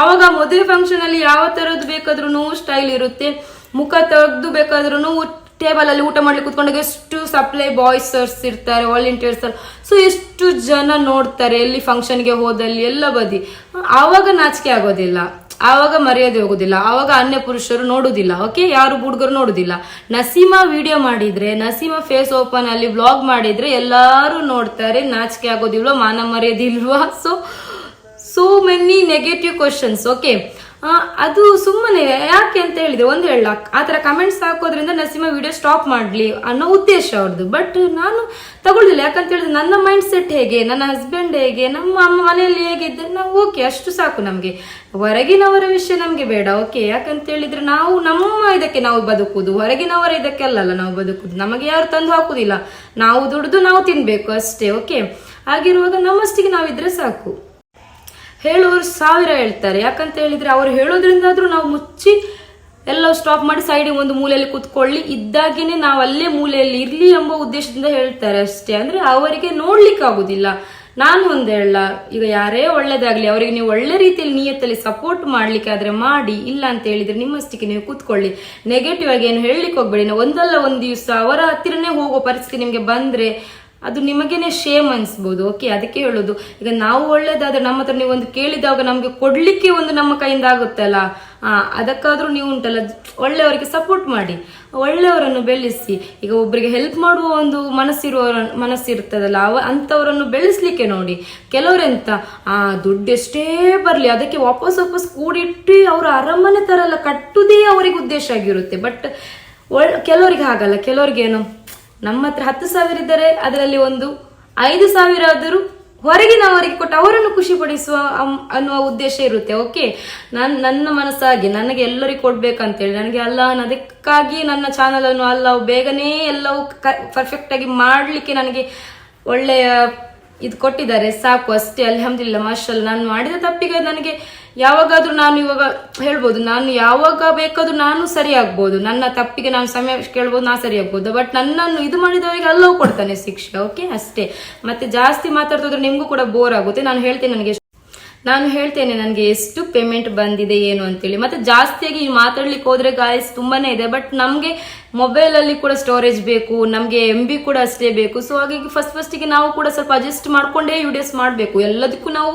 ಆವಾಗ ಮದುವೆ ಫಂಕ್ಷನ್ ಅಲ್ಲಿ ಯಾವ ತರದ್ದು ಬೇಕಾದ್ರೂ ಸ್ಟೈಲ್ ಇರುತ್ತೆ, ಮುಖ ತೆಗೆದು ಬೇಕಾದ್ರೂ ಟೇಬಲ್ ಅಲ್ಲಿ ಊಟ ಮಾಡ್ಲಿಕ್ಕೆ ಕುತ್ಕೊಂಡಾಗ ಎಷ್ಟು ಸಪ್ಲೈ ಬಾಯ್ಸರ್ಸ್ ಇರ್ತಾರೆ ವಾಲಂಟಿಯರ್ಸ್ ಸೊ ಎಷ್ಟು ಜನ ನೋಡ್ತಾರೆ, ಎಲ್ಲಿ ಫಂಕ್ಷನ್ಗೆ ಹೋದಲ್ಲಿ, ಎಲ್ಲ ಬದಿ. ಆವಾಗ ನಾಚಿಕೆ ಆಗೋದಿಲ್ಲ. ಆವಾಗ ಮರ್ಯಾದೆ ಹೋಗುದಿಲ್ಲ. ಆವಾಗ ಅನ್ಯ ಪುರುಷರು ನೋಡುದಿಲ್ಲ. ಓಕೆ ಯಾರು ಹುಡುಗರು ನೋಡುದಿಲ್ಲ. ನಸೀಮಾ ವಿಡಿಯೋ ಮಾಡಿದ್ರೆ, ನಸೀಮಾ ಫೇಸ್ ಓಪನ್ ಅಲ್ಲಿ ವ್ಲಾಗ್ ಮಾಡಿದ್ರೆ ಎಲ್ಲಾರು ನೋಡ್ತಾರೆ, ನಾಚಿಕೆ ಆಗೋದಿಲ್ವಾ, ಮಾನ ಮರ್ಯಾದೆ ಇಲ್ವಾ? So so many negative questions okay ಅದು ಸುಮ್ಮನೆ ಯಾಕೆ ಅಂತ ಹೇಳಿದ್ರೆ ಒಂದು ಹೇಳ, ಆ ಥರ ಕಮೆಂಟ್ಸ್ ಹಾಕೋದ್ರಿಂದ ನರಸಿಂಹ ವಿಡಿಯೋ ಸ್ಟಾಪ್ ಮಾಡಲಿ ಅನ್ನೋ ಉದ್ದೇಶ ಅವ್ರದ್ದು ಬಟ್ ನಾನು ತಗೊಳ್ಳಿಲ್ಲ, ಯಾಕಂತ ಹೇಳಿದ್ರೆ ನನ್ನ ಮೈಂಡ್ ಸೆಟ್ ಹೇಗೆ, ನನ್ನ ಹಸ್ಬೆಂಡ್ ಹೇಗೆ, ನಮ್ಮ ಅಮ್ಮ ಮನೆಯಲ್ಲಿ ಹೇಗಿದ್ದರೆ ನಾವು ಓಕೆ ಅಷ್ಟು ಸಾಕು ನಮಗೆ. ಹೊರಗಿನವರ ವಿಷಯ ನಮಗೆ ಬೇಡ ಓಕೆ ಯಾಕಂತ ಹೇಳಿದ್ರೆ ನಾವು ನಮ್ಮ ಇದಕ್ಕೆ ನಾವು ಬದುಕುದು ಹೊರಗಿನವರ ಇದಕ್ಕೆ ಅಲ್ಲಲ್ಲ ನಾವು ಬದುಕುದು ನಮಗೆ ಯಾರು ತಂದು ಹಾಕುದಿಲ್ಲ ನಾವು ದುಡಿದು ನಾವು ತಿನ್ಬೇಕು ಅಷ್ಟೇ ಓಕೆ ಹಾಗಿರುವಾಗ ನಮ್ಮಷ್ಟಿಗೆ ನಾವಿದ್ರೆ ಸಾಕು. ಹೇಳುವವರು ಸಾವಿರ ಹೇಳ್ತಾರೆ. ಯಾಕಂತ ಹೇಳಿದ್ರೆ ಅವರು ಹೇಳೋದ್ರಿಂದಾದ್ರೂ ನಾವು ಮುಚ್ಚಿ ಎಲ್ಲ ಸ್ಟಾಪ್ ಮಾಡಿ ಸೈಡಿಗೆ ಒಂದು ಮೂಲೆಯಲ್ಲಿ ಕೂತ್ಕೊಳ್ಳಿ. ಇದ್ದಾಗೇನೆ ನಾವು ಅಲ್ಲೇ ಮೂಲೆಯಲ್ಲಿ ಇರ್ಲಿ ಎಂಬ ಉದ್ದೇಶದಿಂದ ಹೇಳ್ತಾರೆ ಅಷ್ಟೇ. ಅಂದ್ರೆ ಅವರಿಗೆ ನೋಡ್ಲಿಕ್ಕೆ ಆಗುದಿಲ್ಲ. ನಾನು ಒಂದು ಹೇಳ, ಈಗ ಯಾರೇ ಒಳ್ಳೇದಾಗ್ಲಿ, ಅವರಿಗೆ ನೀವು ಒಳ್ಳೆ ರೀತಿಯಲ್ಲಿ ನಿಯತ್ತಲ್ಲಿ ಸಪೋರ್ಟ್ ಮಾಡ್ಲಿಕ್ಕೆ ಆದ್ರೆ ಮಾಡಿ, ಇಲ್ಲ ಅಂತ ಹೇಳಿದ್ರೆ ನಿಮ್ಮಷ್ಟಿಗೆ ನೀವು ಕೂತ್ಕೊಳ್ಳಿ. ನೆಗೆಟಿವ್ ಆಗಿ ಏನು ಹೇಳಲಿಕ್ಕೆ ಹೋಗ್ಬೇಡಿ. ಒಂದಲ್ಲ ಒಂದು ದಿವಸ ಅವರ ಹತ್ತಿರನೇ ಹೋಗೋ ಪರಿಸ್ಥಿತಿ ನಿಮಗೆ ಬಂದ್ರೆ ಅದು ನಿಮಗೇನೆ ಶೇಮ್ ಅನ್ಸ್ಬೋದು. ಓಕೆ ಅದಕ್ಕೆ ಹೇಳೋದು. ಈಗ ನಾವು ಒಳ್ಳೇದಾದ್ರೆ ನಮ್ಮ ಹತ್ರ ನೀವು ಒಂದು ಕೇಳಿದಾಗ ನಮ್ಗೆ ಕೊಡ್ಲಿಕ್ಕೆ ಒಂದು ನಮ್ಮ ಕೈಯಿಂದ ಆಗುತ್ತಲ್ಲ? ಅದಕ್ಕಾದ್ರೂ ನೀವು ಉಂಟಲ್ಲ? ಒಳ್ಳೆಯವರಿಗೆ ಸಪೋರ್ಟ್ ಮಾಡಿ. ಒಳ್ಳೆಯವರನ್ನು ಬೆಳೆಸಿ. ಈಗ ಒಬ್ಬರಿಗೆ ಹೆಲ್ಪ್ ಮಾಡುವ ಒಂದು ಮನಸ್ಸಿರುವವರ ಮನಸ್ಸಿರ್ತದಲ್ಲ, ಅವ ಅಂಥವರನ್ನು ಬೆಳೆಸ್ಲಿಕ್ಕೆ ನೋಡಿ. ಕೆಲವರೆಂತ, ಆ ದುಡ್ಡು ಎಷ್ಟೇ ಬರಲಿ, ಅದಕ್ಕೆ ವಾಪಸ್ ವಾಪಸ್ ಕೂಡಿಟ್ಟು ಅವರ ಅರಮನೆ ತರಲ್ಲ ಕಟ್ಟುದೇ ಅವರಿಗೆ ಉದ್ದೇಶ ಆಗಿರುತ್ತೆ. ಬಟ್ ಒಳ್, ಕೆಲವರಿಗೆ ಹಾಗಲ್ಲ. ಕೆಲವರಿಗೆ ಏನು? ನಮ್ಮ ಹತ್ರ ಹತ್ತು ಸಾವಿರ ಇದ್ದರೆ ಅದರಲ್ಲಿ ಒಂದು ಐದು ಸಾವಿರ ಆದರೂ ಹೊರಗಿನವರಿಗೆ ಕೊಟ್ಟು ಅವರನ್ನು ಖುಷಿಪಡಿಸುವ ಅನ್ನುವ ಉದ್ದೇಶ ಇರುತ್ತೆ ಓಕೆ ನನ್ನ ನನ್ನ ಮನಸ್ಸಾಗಿ ನನಗೆ ಎಲ್ಲರಿಗೂ ಕೊಡ್ಬೇಕಂತೇಳಿ, ನನಗೆ ಅಲ್ಲ ಅದಕ್ಕಾಗಿ ನನ್ನ ಚಾನಲ್ ಅನ್ನು ಅಲ್ಲ ಬೇಗನೆ ಎಲ್ಲವೂ ಪರ್ಫೆಕ್ಟ್ ಆಗಿ ಮಾಡಲಿಕ್ಕೆ ನನಗೆ ಒಳ್ಳೆಯ ಇದು ಕೊಟ್ಟಿದ್ದಾರೆ, ಸಾಕು ಅಷ್ಟೇ, ಅಲ್ಹಮ್ದುಲಿಲ್ಲ ಮಾಷಲ್ಲ ನಾನು ಮಾಡಿದ ತಪ್ಪಿಗೆ ನನಗೆ ಯಾವಾಗಾದ್ರೂ ನಾನು ಇವಾಗ ಹೇಳ್ಬೋದು, ನಾನು ಯಾವಾಗ ಬೇಕಾದ್ರೂ ನಾನು ಸರಿ ಆಗ್ಬೋದು ನನ್ನ ತಪ್ಪಿಗೆ ನಾನು ಸಮಯ ಕೇಳ್ಬೋದು, ನಾ ಸರಿ ಆಗ್ಬೋದು ಬಟ್ ನನ್ನನ್ನು ಇದು ಮಾಡಿದವರಿಗೆ ಅಲ್ಲವೂ ಕೊಡ್ತಾನೆ ಶಿಕ್ಷೆ ಓಕೆ ಅಷ್ಟೇ. ಮತ್ತೆ ಜಾಸ್ತಿ ಮಾತಾಡ್ತಿದ್ರೆ ನಿಮಗೂ ಕೂಡ ಬೋರ್ ಆಗುತ್ತೆ. ನಾನು ಹೇಳ್ತೇನೆ ನನಗೆ ನಾನು ಹೇಳ್ತೇನೆ ನನಗೆ ಎಷ್ಟು ಪೇಮೆಂಟ್ ಬಂದಿದೆ, ಏನು ಅಂತೇಳಿ. ಮತ್ತೆ ಜಾಸ್ತಿಯಾಗಿ ಮಾತಾಡ್ಲಿಕ್ಕೆ ಹೋದ್ರೆ ಗಾಯಸ್ ತುಂಬಾನೇ ಇದೆ. ಬಟ್ ನಮಗೆ ಮೊಬೈಲ್ ಅಲ್ಲಿ ಕೂಡ ಸ್ಟೋರೇಜ್ ಬೇಕು, ನಮಗೆ ಎಂ ಬಿ ಕೂಡ ಅಷ್ಟೇ ಬೇಕು. ಸೊ ಹಾಗಾಗಿ ಫಸ್ಟ್ ಫಸ್ಟಿಗೆ ನಾವು ಕೂಡ ಸ್ವಲ್ಪ ಅಡ್ಜಸ್ಟ್ ಮಾಡ್ಕೊಂಡೇ ವಿಡಿಯೋಸ್ ಮಾಡಬೇಕು. ಎಲ್ಲದಕ್ಕೂ ನಾವು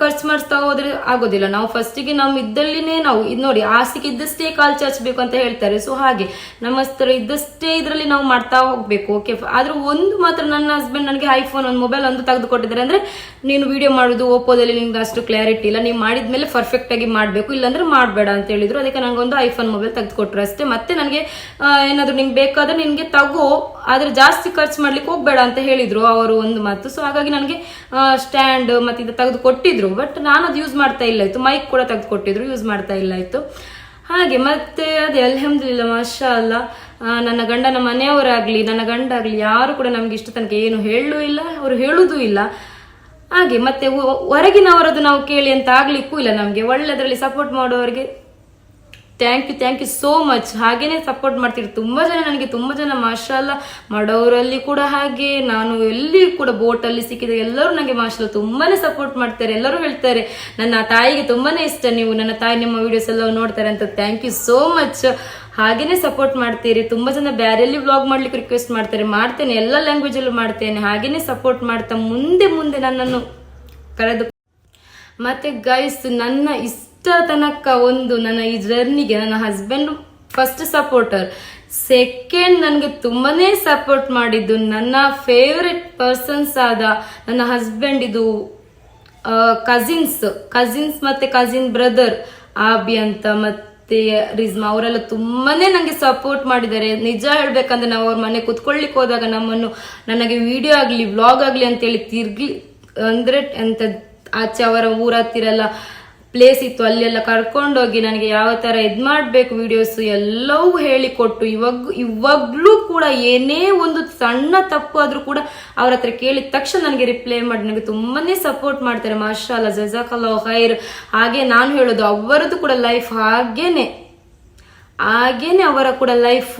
ಖರ್ಚು ಮಾಡಿಸ್ತಾ ಹೋದ್ರೆ ಆಗೋದಿಲ್ಲ. ನಾವು ಫಸ್ಟಿಗೆ ನಮ್ಮ ಇದ್ದಲ್ಲಿನೇ ನಾವು, ಇದು ನೋಡಿ ಆಸೆಗೆ ಇದ್ದಷ್ಟೇ ಕಾಲ್ ಚಾಚಬೇಕು ಅಂತ ಹೇಳ್ತಾರೆ. ಸೊ ಹಾಗೆ, ನಮ್ಮ ಇದ್ದಷ್ಟೇ ಇದರಲ್ಲಿ ನಾವು ಮಾಡ್ತಾ ಹೋಗ್ಬೇಕು. ಓಕೆ ಆದ್ರೆ ಒಂದು ಮಾತ್ರ ನನ್ನ ಹಸ್ಬೆಂಡ್ ನನಗೆ ಐಫೋನ್ ಒಂದು ಮೊಬೈಲ್ ಒಂದು ತೆಗೆದುಕೊಟ್ಟಿದ್ದಾರೆ ಅಂದ್ರೆ, ನೀನು ವಿಡಿಯೋ ಮಾಡೋದು ಓಪೋದಲ್ಲಿ ನಿಮ್ಗೆ ಅಷ್ಟು ಕ್ಲಾರಿಟಿ ಇಲ್ಲ. ನೀವು ಮಾಡಿದ್ಮೇಲೆ ಪರ್ಫೆಕ್ಟ್ ಆಗಿ ಮಾಡಬೇಕು. ಇಲ್ಲಾಂದ್ರೆ ಮಾಡಬೇಡ ಅಂತ ಹೇಳಿದ್ರು. ಅದಕ್ಕೆ ನಂಗೊಂದು ಐಫೋನ್ ಮೊಬೈಲ್ ತೆಗೆದುಕೊಟ್ರು ಅಷ್ಟೇ. ಮತ್ತೆ ನನಗೆ ಏನಾದ್ರು ನಿಂಗೆ ಬೇಕಾದ್ರೆ ನಿನ್ಗೆ ತಗೋ, ಆದ್ರೆ ಜಾಸ್ತಿ ಖರ್ಚು ಮಾಡ್ಲಿಕ್ಕೆ ಹೋಗ್ಬೇಡ ಅಂತ ಹೇಳಿದ್ರು ಅವರು ಒಂದು ಮಾತು. ಸೊ ಹಾಗಾಗಿ ನನಗೆ ಸ್ಟ್ಯಾಂಡ್ ಮತ್ತೆ ಇದು ತೆಗೆದು ಕೊಟ್ಟಿದ್ರು. ಬಟ್ ನಾನು ಅದು ಯೂಸ್ ಮಾಡ್ತಾ ಇಲ್ಲ ಇತ್ತು ಮೈಕ್ ಕೂಡ ತೆಗೆದು ಕೊಟ್ಟಿದ್ರು ಯೂಸ್ ಮಾಡ್ತಾ ಇಲ್ಲ ಇತ್ತು ಹಾಗೆ ಮತ್ತೆ ಅದೇ, ಅಲ್ಹಮ್ದುಲಿಲ್ಲ ಮಾಷಾ ಅಲ್ಲ ನನ್ನ ಗಂಡನ ಮನೆಯವರಾಗ್ಲಿ ನನ್ನ ಗಂಡ ಆಗ್ಲಿ, ಯಾರು ಕೂಡ ನಮ್ಗೆ ಇಷ್ಟ ತನಕ ಏನು ಹೇಳೂ ಇಲ್ಲ, ಅವರು ಹೇಳುದೂ ಇಲ್ಲ. ಹಾಗೆ ಮತ್ತೆ ಹೊರಗಿನವರದು ಹೊರಗಿನವರದ್ದು ನಾವು ಕೇಳಿ ಅಂತ ಆಗ್ಲಿಕ್ಕೂ ಇಲ್ಲ ನಮ್ಗೆ. ಒಳ್ಳೆದ್ರಲ್ಲಿ ಸಪೋರ್ಟ್ ಮಾಡೋರಿಗೆ thank you thank you so much ಹಾಗೇನೆ ಸಪೋರ್ಟ್ ಮಾಡ್ತೀರಿ. ತುಂಬ ಜನ ನನಗೆ ತುಂಬ ಜನ ಮಾಷಾಲ್ಲ ಮಾಡೋರಲ್ಲಿ ಕೂಡ ಹಾಗೆ, ನಾನು ಎಲ್ಲಿ ಕೂಡ ಬೋಟಲ್ಲಿ ಸಿಕ್ಕಿದ ಎಲ್ಲರೂ ನನಗೆ ಮಾಷಾಲ್ಲ ತುಂಬಾನೇ ಸಪೋರ್ಟ್ ಮಾಡ್ತಾರೆ, ಎಲ್ಲರೂ ಹೇಳ್ತಾರೆ, ನನ್ನ ತಾಯಿಗೆ ತುಂಬಾನೇ ಇಷ್ಟ ನೀವು ನನ್ನ ತಾಯಿ ನಿಮ್ಮ ವೀಡಿಯೋಸ್ ಎಲ್ಲ ನೋಡ್ತಾರೆ ಅಂತ. ಥ್ಯಾಂಕ್ ಯು ಸೋ ಮಚ್ ಹಾಗೇನೆ ಸಪೋರ್ಟ್ ಮಾಡ್ತೀರಿ. ತುಂಬ ಜನ ಬ್ಯಾರೆಲ್ಲಿ ವ್ಲಾಗ್ ಮಾಡ್ಲಿಕ್ಕೆ ರಿಕ್ವೆಸ್ಟ್ ಮಾಡ್ತಾರೆ, ಮಾಡ್ತೇನೆ, ಎಲ್ಲ ಲ್ಯಾಂಗ್ವೇಜ್ ಅಲ್ಲೂ ಮಾಡ್ತೇನೆ. ಹಾಗೇನೆ ಸಪೋರ್ಟ್ ಮಾಡ್ತಾ ಮುಂದೆ ಮುಂದೆ ನನ್ನನ್ನು ಕರೆದು ಮತ್ತೆ ಗೈಸ್ ನನ್ನ ಇಷ್ಟ ತನಕ ಒಂದು ನನ್ನ ಈ ಜರ್ನಿಗೆ ನನ್ನ ಹಸ್ಬೆಂಡ್ ಫಸ್ಟ್ ಸಪೋರ್ಟರ್ ಸೆಕೆಂಡ್ ನನಗೆ ತುಂಬಾನೇ ಸಪೋರ್ಟ್ ಮಾಡಿದ್ದು ನನ್ನ ಫೇವ್ರೆಟ್ ಪರ್ಸನ್ಸ್ ಆದ ನನ್ನ ಹಸ್ಬೆಂಡ್ ಇದು ಕಸಿನ್ಸ್ ಕಸಿನ್ಸ್ ಮತ್ತೆ ಕಸಿನ್ ಬ್ರದರ್ ಆಬಿ ಅಂತ ಮತ್ತೆ ರಿಜ್ಮಾ ಅವರೆಲ್ಲ ತುಂಬಾನೇ ನಂಗೆ ಸಪೋರ್ಟ್ ಮಾಡಿದ್ದಾರೆ. ನಿಜ ಹೇಳ್ಬೇಕಂದ್ರೆ ನಾವು ಅವ್ರ ಮನೆ ಕುತ್ಕೊಳ್ಳಿಕ್ಕೆ ಹೋದಾಗ ನಮ್ಮನ್ನು, ನನಗೆ ವಿಡಿಯೋ ಆಗ್ಲಿ ವ್ಲಾಗ್ ಆಗ್ಲಿ ಅಂತೇಳಿ ತಿರ್ಗಿ ಅಂದ್ರೆ ಎಂತ ಆಚೆ ಅವರ ಊರ ಹತ್ತಿರ ಎಲ್ಲ ಪ್ಲೇಸ್ ಇತ್ತು, ಅಲ್ಲೆಲ್ಲ ಕರ್ಕೊಂಡೋಗಿ ನನಗೆ ಯಾವ ತರ ಇದ್ ಮಾಡಬೇಕು ವಿಡಿಯೋಸ್ ಎಲ್ಲವೂ ಹೇಳಿಕೊಟ್ಟು, ಇವಾಗ, ಇವಾಗ್ಲೂ ಕೂಡ ಏನೇ ಒಂದು ಸಣ್ಣ ತಪ್ಪು ಆದ್ರೂ ಕೂಡ ಅವ್ರ ಹತ್ರ ಕೇಳಿದ ತಕ್ಷಣ ನನಗೆ ರಿಪ್ಲೈ ಮಾಡಿ, ನನಗೆ ತುಂಬಾನೇ ಸಪೋರ್ಟ್ ಮಾಡ್ತಾರೆ. ಮಾಷಾಲ್ಲ ಜಜಾಕಲ್ಲ ಹೈರ್ ಹಾಗೆ ನಾನು ಹೇಳೋದು, ಅವರದ್ದು ಕೂಡ ಲೈಫ್ ಹಾಗೇನೆ. ಹಾಗೇನೆ ಅವರ ಕೂಡ ಲೈಫ್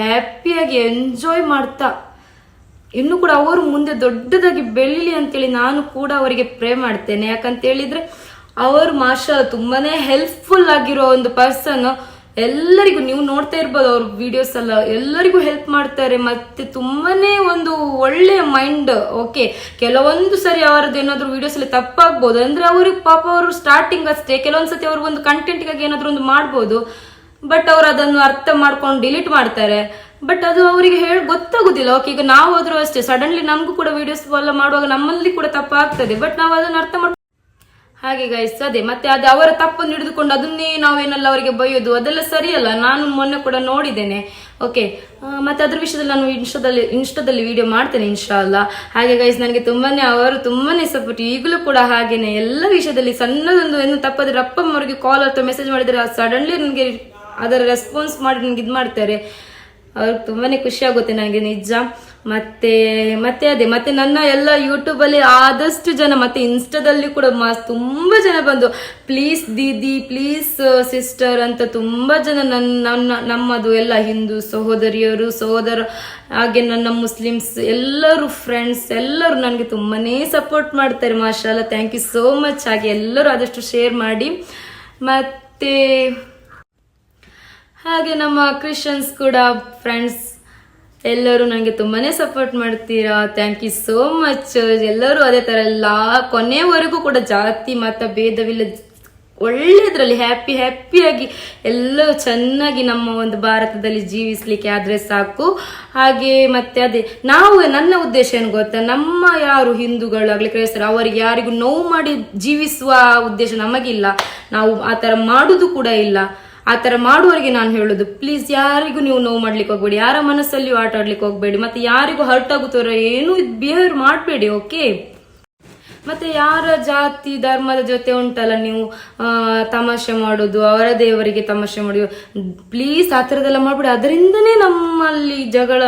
ಹ್ಯಾಪಿಯಾಗಿ ಎಂಜಾಯ್ ಮಾಡ್ತಾ. ಇನ್ನು ಕೂಡ ಅವರು ಮುಂದೆ ದೊಡ್ಡದಾಗಿ ಬೆಳೀಲಿ ಅಂತೇಳಿ ನಾನು ಕೂಡ ಅವರಿಗೆ ಪ್ರೇ ಮಾಡ್ತೇನೆ. ಯಾಕಂತ ಹೇಳಿದ್ರೆ ಅವರು ಮಾಷಾ ತುಂಬಾನೇ ಹೆಲ್ಪ್ಫುಲ್ ಆಗಿರೋ ಒಂದು ಪರ್ಸನ್ ಎಲ್ಲರಿಗೂ ನೀವು ನೋಡ್ತಾ ಇರ್ಬೋದು ಅವ್ರ ವಿಡಿಯೋಸ್ ಎಲ್ಲ. ಎಲ್ಲರಿಗೂ ಹೆಲ್ಪ್ ಮಾಡ್ತಾರೆ. ಮತ್ತೆ ತುಂಬಾನೇ ಒಂದು ಒಳ್ಳೆ ಮೈಂಡ್ ಓಕೆ ಕೆಲವೊಂದು ಸರಿ ಅವರದ್ದು ಏನಾದ್ರು ವಿಡಿಯೋಸ್ ಅಲ್ಲಿ ತಪ್ಪಾಗ್ಬೋದು. ಅಂದ್ರೆ ಅವ್ರಿಗೆ ಪಾಪ ಅವರು ಸ್ಟಾರ್ಟಿಂಗ್ ಅಷ್ಟೇ. ಕೆಲವೊಂದ್ಸತಿ ಅವರು ಒಂದು ಕಂಟೆಂಟ್ಗಾಗಿ ಏನಾದ್ರು ಒಂದು ಮಾಡ್ಬೋದು. ಬಟ್ ಅವ್ರು ಅದನ್ನು ಅರ್ಥ ಮಾಡ್ಕೊಂಡು ಡಿಲೀಟ್ ಮಾಡ್ತಾರೆ. ಬಟ್ ಅದು ಅವರಿಗೆ ಹೇಳಿ ಗೊತ್ತಾಗುದಿಲ್ಲ. ಓಕೆ ಈಗ ನಾವು ಅಷ್ಟೇ. ಸಡನ್ಲಿ ನಮಗೂ ಕೂಡ ವಿಡಿಯೋಸ್ ಎಲ್ಲ ಮಾಡುವಾಗ ನಮ್ಮಲ್ಲಿ ಕೂಡ ತಪ್ಪಾಗ್ತದೆ. ಬಟ್ ನಾವು ಅದನ್ನು ಅರ್ಥ ಮಾಡ್ ಹಾಗೆ ಗೈಸ್ ಅದೇ, ಮತ್ತೆ ಅದು ಅವರ ತಪ್ಪನ್ನು ಹಿಡಿದುಕೊಂಡು ಅದನ್ನೇ ನಾವೇನಲ್ಲ ಅವರಿಗೆ ಬೈಯೋದು, ಅದೆಲ್ಲ ಸರಿಯಲ್ಲ, ನಾನು ಮೊನ್ನೆ ಕೂಡ ನೋಡಿದ್ದೇನೆ. ಓಕೆ ಮತ್ತೆ ಅದ್ರ ವಿಷಯದಲ್ಲಿ ನಾನು ಇನ್ಸ್ಟಾದಲ್ಲಿ ಇನ್ಸ್ಟಾದಲ್ಲಿ ವಿಡಿಯೋ ಮಾಡ್ತೇನೆ ಇನ್ಸ್ಟಾ ಅಲ್ಲ ಹಾಗೆ ಗೈಸ್ ನನಗೆ ತುಂಬಾನೇ, ಅವರು ತುಂಬಾನೇ ಸಪೋರ್ಟ್ ಈಗಲೂ ಕೂಡ ಹಾಗೇನೆ, ಎಲ್ಲ ವಿಷಯದಲ್ಲಿ ಸಣ್ಣದೊಂದು ಏನು ತಪ್ಪದ್ರೆ ಅಪ್ಪಮ್ಮ ಅವರಿಗೆ ಕಾಲ್ ಅಥವಾ ಮೆಸೇಜ್ ಮಾಡಿದ್ರೆ ಸಡನ್ಲಿ ನನಗೆ ಅದರ ರೆಸ್ಪಾನ್ಸ್ ಮಾಡಿ, ನನಗೆ ಇದು ಮಾಡ್ತಾರೆ ಅವ್ರಿಗೆ ತುಂಬಾನೇ ಖುಷಿ ಆಗುತ್ತೆ ನನಗೆ, ನಿಜ. ಮತ್ತೆ ಮತ್ತೆ ಅದೇ, ಮತ್ತೆ ನನ್ನ ಎಲ್ಲ ಯೂಟ್ಯೂಬ್ ಅಲ್ಲಿ ಆದಷ್ಟು ಜನ, ಮತ್ತೆ ಇನ್ಸ್ಟಾದಲ್ಲಿ ಕೂಡ ಮಾಸ್ ತುಂಬಾ ಜನ ಬಂದು ಪ್ಲೀಸ್ ದೀದಿ ಪ್ಲೀಸ್ ಸಿಸ್ಟರ್ ಅಂತ ತುಂಬಾ ಜನ ನನ್ನ ನನ್ನ, ನಮ್ಮದು ಎಲ್ಲ ಹಿಂದೂ ಸಹೋದರಿಯರು, ಸಹೋದರ, ಹಾಗೆ ನನ್ನ ಮುಸ್ಲಿಮ್ಸ್ ಎಲ್ಲರೂ ಫ್ರೆಂಡ್ಸ್ ಎಲ್ಲರೂ ನನಗೆ ತುಂಬಾನೇ ಸಪೋರ್ಟ್ ಮಾಡ್ತಾರೆ ಮಾಷಾಲ ಥ್ಯಾಂಕ್ ಯು ಸೋ ಮಚ್ ಹಾಗೆ ಎಲ್ಲರೂ ಆದಷ್ಟು ಶೇರ್ ಮಾಡಿ. ಮತ್ತೆ, ಹಾಗೆ ನಮ್ಮ ಕ್ರಿಶ್ಚಿಯನ್ಸ್ ಕೂಡ ಫ್ರೆಂಡ್ಸ್ ಎಲ್ಲರೂ ನನಗೆ ತುಂಬಾನೇ ಸಪೋರ್ಟ್ ಮಾಡ್ತೀರಾ? ಥ್ಯಾಂಕ್ ಯು ಸೋ ಮಚ್ ಎಲ್ಲರೂ ಅದೇ ಥರ ಎಲ್ಲ ಕೊನೆವರೆಗೂ ಕೂಡ ಜಾತಿ, ಮತ ಭೇದವಿಲ್ಲ ಒಳ್ಳೆದ್ರಲ್ಲಿ ಹ್ಯಾಪಿ ಹ್ಯಾಪಿಯಾಗಿ ಎಲ್ಲರೂ ಚೆನ್ನಾಗಿ ನಮ್ಮ ಒಂದು ಭಾರತದಲ್ಲಿ ಜೀವಿಸ್ಲಿಕ್ಕೆ ಆದ್ರೆ ಸಾಕು. ಹಾಗೆ ಮತ್ತೆ ಅದೇ, ನಾವು ನನ್ನ ಉದ್ದೇಶ ಏನು ಗೊತ್ತಾ? ನಮ್ಮ ಯಾರು ಹಿಂದೂಗಳಾಗಲಿ ಕ್ರೈಸ್ತರು, ಅವರಿಗೆ ಯಾರಿಗೂ ನೋವು ಮಾಡಿ ಜೀವಿಸುವ ಉದ್ದೇಶ ನಮಗಿಲ್ಲ. ನಾವು ಆ ಥರ ಮಾಡುದು ಕೂಡ ಇಲ್ಲ. ಆ ತರ ಮಾಡುವವರಿಗೆ ನಾನು ಹೇಳೋದು ಪ್ಲೀಸ್ ಯಾರಿಗೂ ನೀವು ನೋವು ಮಾಡ್ಲಿಕ್ಕೆ ಹೋಗ್ಬೇಡಿ, ಯಾರ ಮನಸ್ಸಲ್ಲಿ ಆಟ ಆಡ್ಲಿಕ್ಕೆ ಹೋಗ್ಬೇಡಿ, ಮತ್ತೆ ಯಾರಿಗೂ ಹರ್ಟ್ ಆಗುತ್ತವರ ಏನು ಬಿಹೇವ್ ಮಾಡಬೇಡಿ ಓಕೆ ಮತ್ತೆ ಯಾರ ಜಾತಿ ಧರ್ಮದ ಜೊತೆ ಉಂಟಲ್ಲ ನೀವು? ತಮಾಷೆ ಮಾಡೋದು, ಅವರ ದೇವರಿಗೆ ತಮಾಷೆ ಮಾಡೋದು. ಪ್ಲೀಸ್ ಆ ಥರದ್ದೆಲ್ಲ ಮಾಡ್ಬೇಡಿ. ಅದರಿಂದನೇ ನಮ್ಮಲ್ಲಿ ಜಗಳ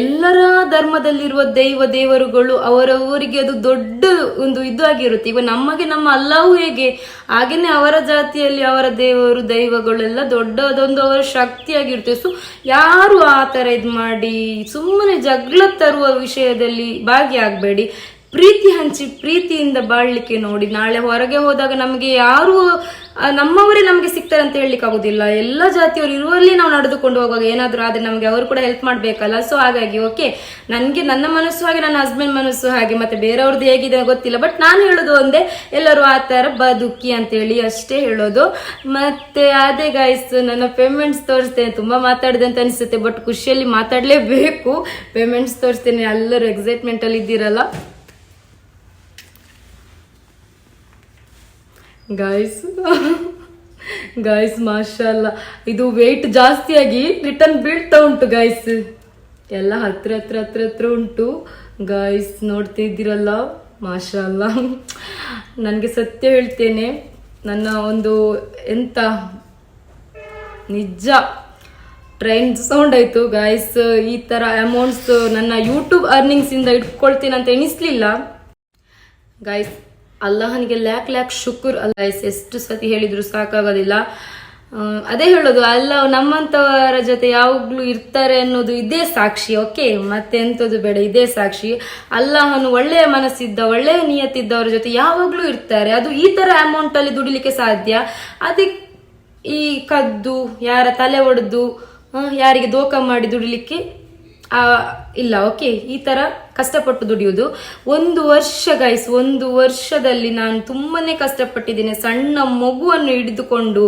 ಎಲ್ಲರ ಧರ್ಮದಲ್ಲಿರುವ ದೈವ ದೇವರುಗಳು ಅವರವರಿಗೆ ಅದು ದೊಡ್ಡ ಒಂದು ಇದು ಆಗಿರುತ್ತೆ. ಈಗ ನಮಗೆ ನಮ್ಮ ಅಲ್ಲಾವು ಹೇಗೆ? ಹಾಗೇನೆ ಅವರ ಜಾತಿಯಲ್ಲಿ ಅವರ ದೇವರು, ದೈವಗಳೆಲ್ಲ ದೊಡ್ಡದೊಂದು ಅವರ ಶಕ್ತಿಯಾಗಿರುತ್ತೆ. ಸೊ ಯಾರು ಆ ಥರ ಇದು ಮಾಡಿ ಸುಮ್ಮನೆ ಜಗಳ ತರುವ ವಿಷಯದಲ್ಲಿ ಭಾಗಿಯಾಗಬೇಡಿ. ಪ್ರೀತಿ ಹಂಚಿ ಪ್ರೀತಿಯಿಂದ ಬಾಳ್ಲಿಕ್ಕೆ ನೋಡಿ ನಾಳೆ ಹೊರಗೆ ಹೋದಾಗ ನಮಗೆ ಯಾರು ನಮ್ಮವರೇ ನಮಗೆ ಸಿಗ್ತಾರೆ ಅಂತ ಹೇಳಲಿಕ್ಕೆ ಆಗುದಿಲ್ಲ. ಎಲ್ಲ ಜಾತಿಯವರು ಇರುವಲ್ಲಿ ನಾವು ನಡೆದುಕೊಂಡು ಹೋಗುವಾಗ ಏನಾದರೂ ಆದ್ರೆ ನಮಗೆ ಅವರು ಕೂಡ ಹೆಲ್ಪ್ ಮಾಡಬೇಕಲ್ಲ. ಸೊ ಹಾಗಾಗಿ ಓಕೆ ನನಗೆ ನನ್ನ ಮನಸ್ಸು ಹಾಗೆ, ನನ್ನ ಹಸ್ಬೆಂಡ್ ಮನಸ್ಸು ಹಾಗೆ, ಮತ್ತೆ ಬೇರೆಯವ್ರದ್ದು ಹೇಗಿದೆ ಗೊತ್ತಿಲ್ಲ ಬಟ್ ನಾನು ಹೇಳೋದು ಒಂದೇ, ಎಲ್ಲರೂ ಆ ತರ ಬದುಕಿ ಅಂತ ಹೇಳಿ ಅಷ್ಟೇ ಹೇಳೋದು. ಮತ್ತೆ ಅದೇ ಗಾಯ್ಸ್ ನನ್ನ ಪೇಮೆಂಟ್ಸ್ ತೋರಿಸ್ತೇನೆ. ತುಂಬಾ ಮಾತಾಡಿದೆ ಅಂತ ಅನಿಸುತ್ತೆ ಬಟ್ ಖುಷಿಯಲ್ಲಿ ಮಾತಾಡಲೇಬೇಕು. ಪೇಮೆಂಟ್ಸ್ ತೋರಿಸ್ತೇನೆ. ಎಲ್ಲರೂ ಎಕ್ಸೈಟ್ಮೆಂಟ್ ಅಲ್ಲಿ ಇದ್ದೀರಲ್ಲ. ಗಾಯ್ಸ್ ಗಾಯ್ಸ್ ಮಾಷಲ್ಲ ಇದು ವೆಯ್ಟ್ ಜಾಸ್ತಿಯಾಗಿ ರಿಟರ್ನ್ ಬೀಳ್ತಾ ಉಂಟು ಗಾಯ್ಸ್ ಎಲ್ಲ ಹತ್ರ ಹತ್ರ ಹತ್ರ ಹತ್ರ ಉಂಟು. ಗಾಯ್ಸ್ ನೋಡ್ತಿದ್ದೀರಲ್ಲ? ಮಾಷಲ್ಲ ನನಗೆ ಸತ್ಯ ಹೇಳ್ತೇನೆ. ನನ್ನ ಒಂದು ಎಂತ? ನಿಜ. ಟ್ರೈನ್ ಸೌಂಡ್ ಆಯ್ತು ಗಾಯ್ಸ್ ಈ ತರ ಅಮೌಂಟ್ಸ್ ನನ್ನ ಯೂಟ್ಯೂಬ್ ಅರ್ನಿಂಗ್ಸ್ ಇಂದ ಇಟ್ಕೊಳ್ತೀನಿ ಅಂತ ಎಣಿಸ್ಲಿಲ್ಲ. ಗೈಸ್ ಅಲ್ಲಾಹನಿಗೆ ಲ್ಯಾಕ್ ಲ್ಯಾಕ್ ಶುಕ್ರ್ ಅಲ್ಲ. ಎಷ್ಟು ಸತಿ ಹೇಳಿದ್ರು ಸಾಕಾಗೋದಿಲ್ಲ. ಅದೇ ಹೇಳೋದು ಅಲ್ಲ ನಮ್ಮಂತವರ ಜೊತೆ ಯಾವಾಗ್ಲೂ ಇರ್ತಾರೆ ಅನ್ನೋದು ಇದೇ ಸಾಕ್ಷಿ ಓಕೆ? ಮತ್ತೆ ಎಂತದು ಬೇಡ ಇದೇ ಸಾಕ್ಷಿ. ಅಲ್ಲಾಹನು ಒಳ್ಳೆಯ ಮನಸ್ಸಿದ್ದ ಒಳ್ಳೆಯ ನಿಯತ್ತಿದ್ದವರ ಜೊತೆ ಯಾವಾಗ್ಲೂ ಇರ್ತಾರೆ. ಅದು ಈ ತರ ಅಮೌಂಟ್ ಅಲ್ಲಿ ದುಡಿಲಿಕ್ಕೆ ಸಾಧ್ಯ? ಅದಕ್ಕೆ ಈ ಕದ್ದು ಯಾರ ತಲೆ ಒಡೆದು ಯಾರಿಗೆ ದೋಖ ಮಾಡಿ ದುಡಿಲಿಕ್ಕೆ ಆ, ಇಲ್ಲ ಓಕೆ ಈ ತರ ಕಷ್ಟಪಟ್ಟು ದುಡಿಯುವುದು. ಒಂದು ವರ್ಷ ಗೈಸ್ ಒಂದು ವರ್ಷದಲ್ಲಿ ನಾನು ತುಂಬಾನೇ ಕಷ್ಟಪಟ್ಟಿದ್ದೇನೆ. ಸಣ್ಣ ಮಗುವನ್ನು ಹಿಡಿದುಕೊಂಡು,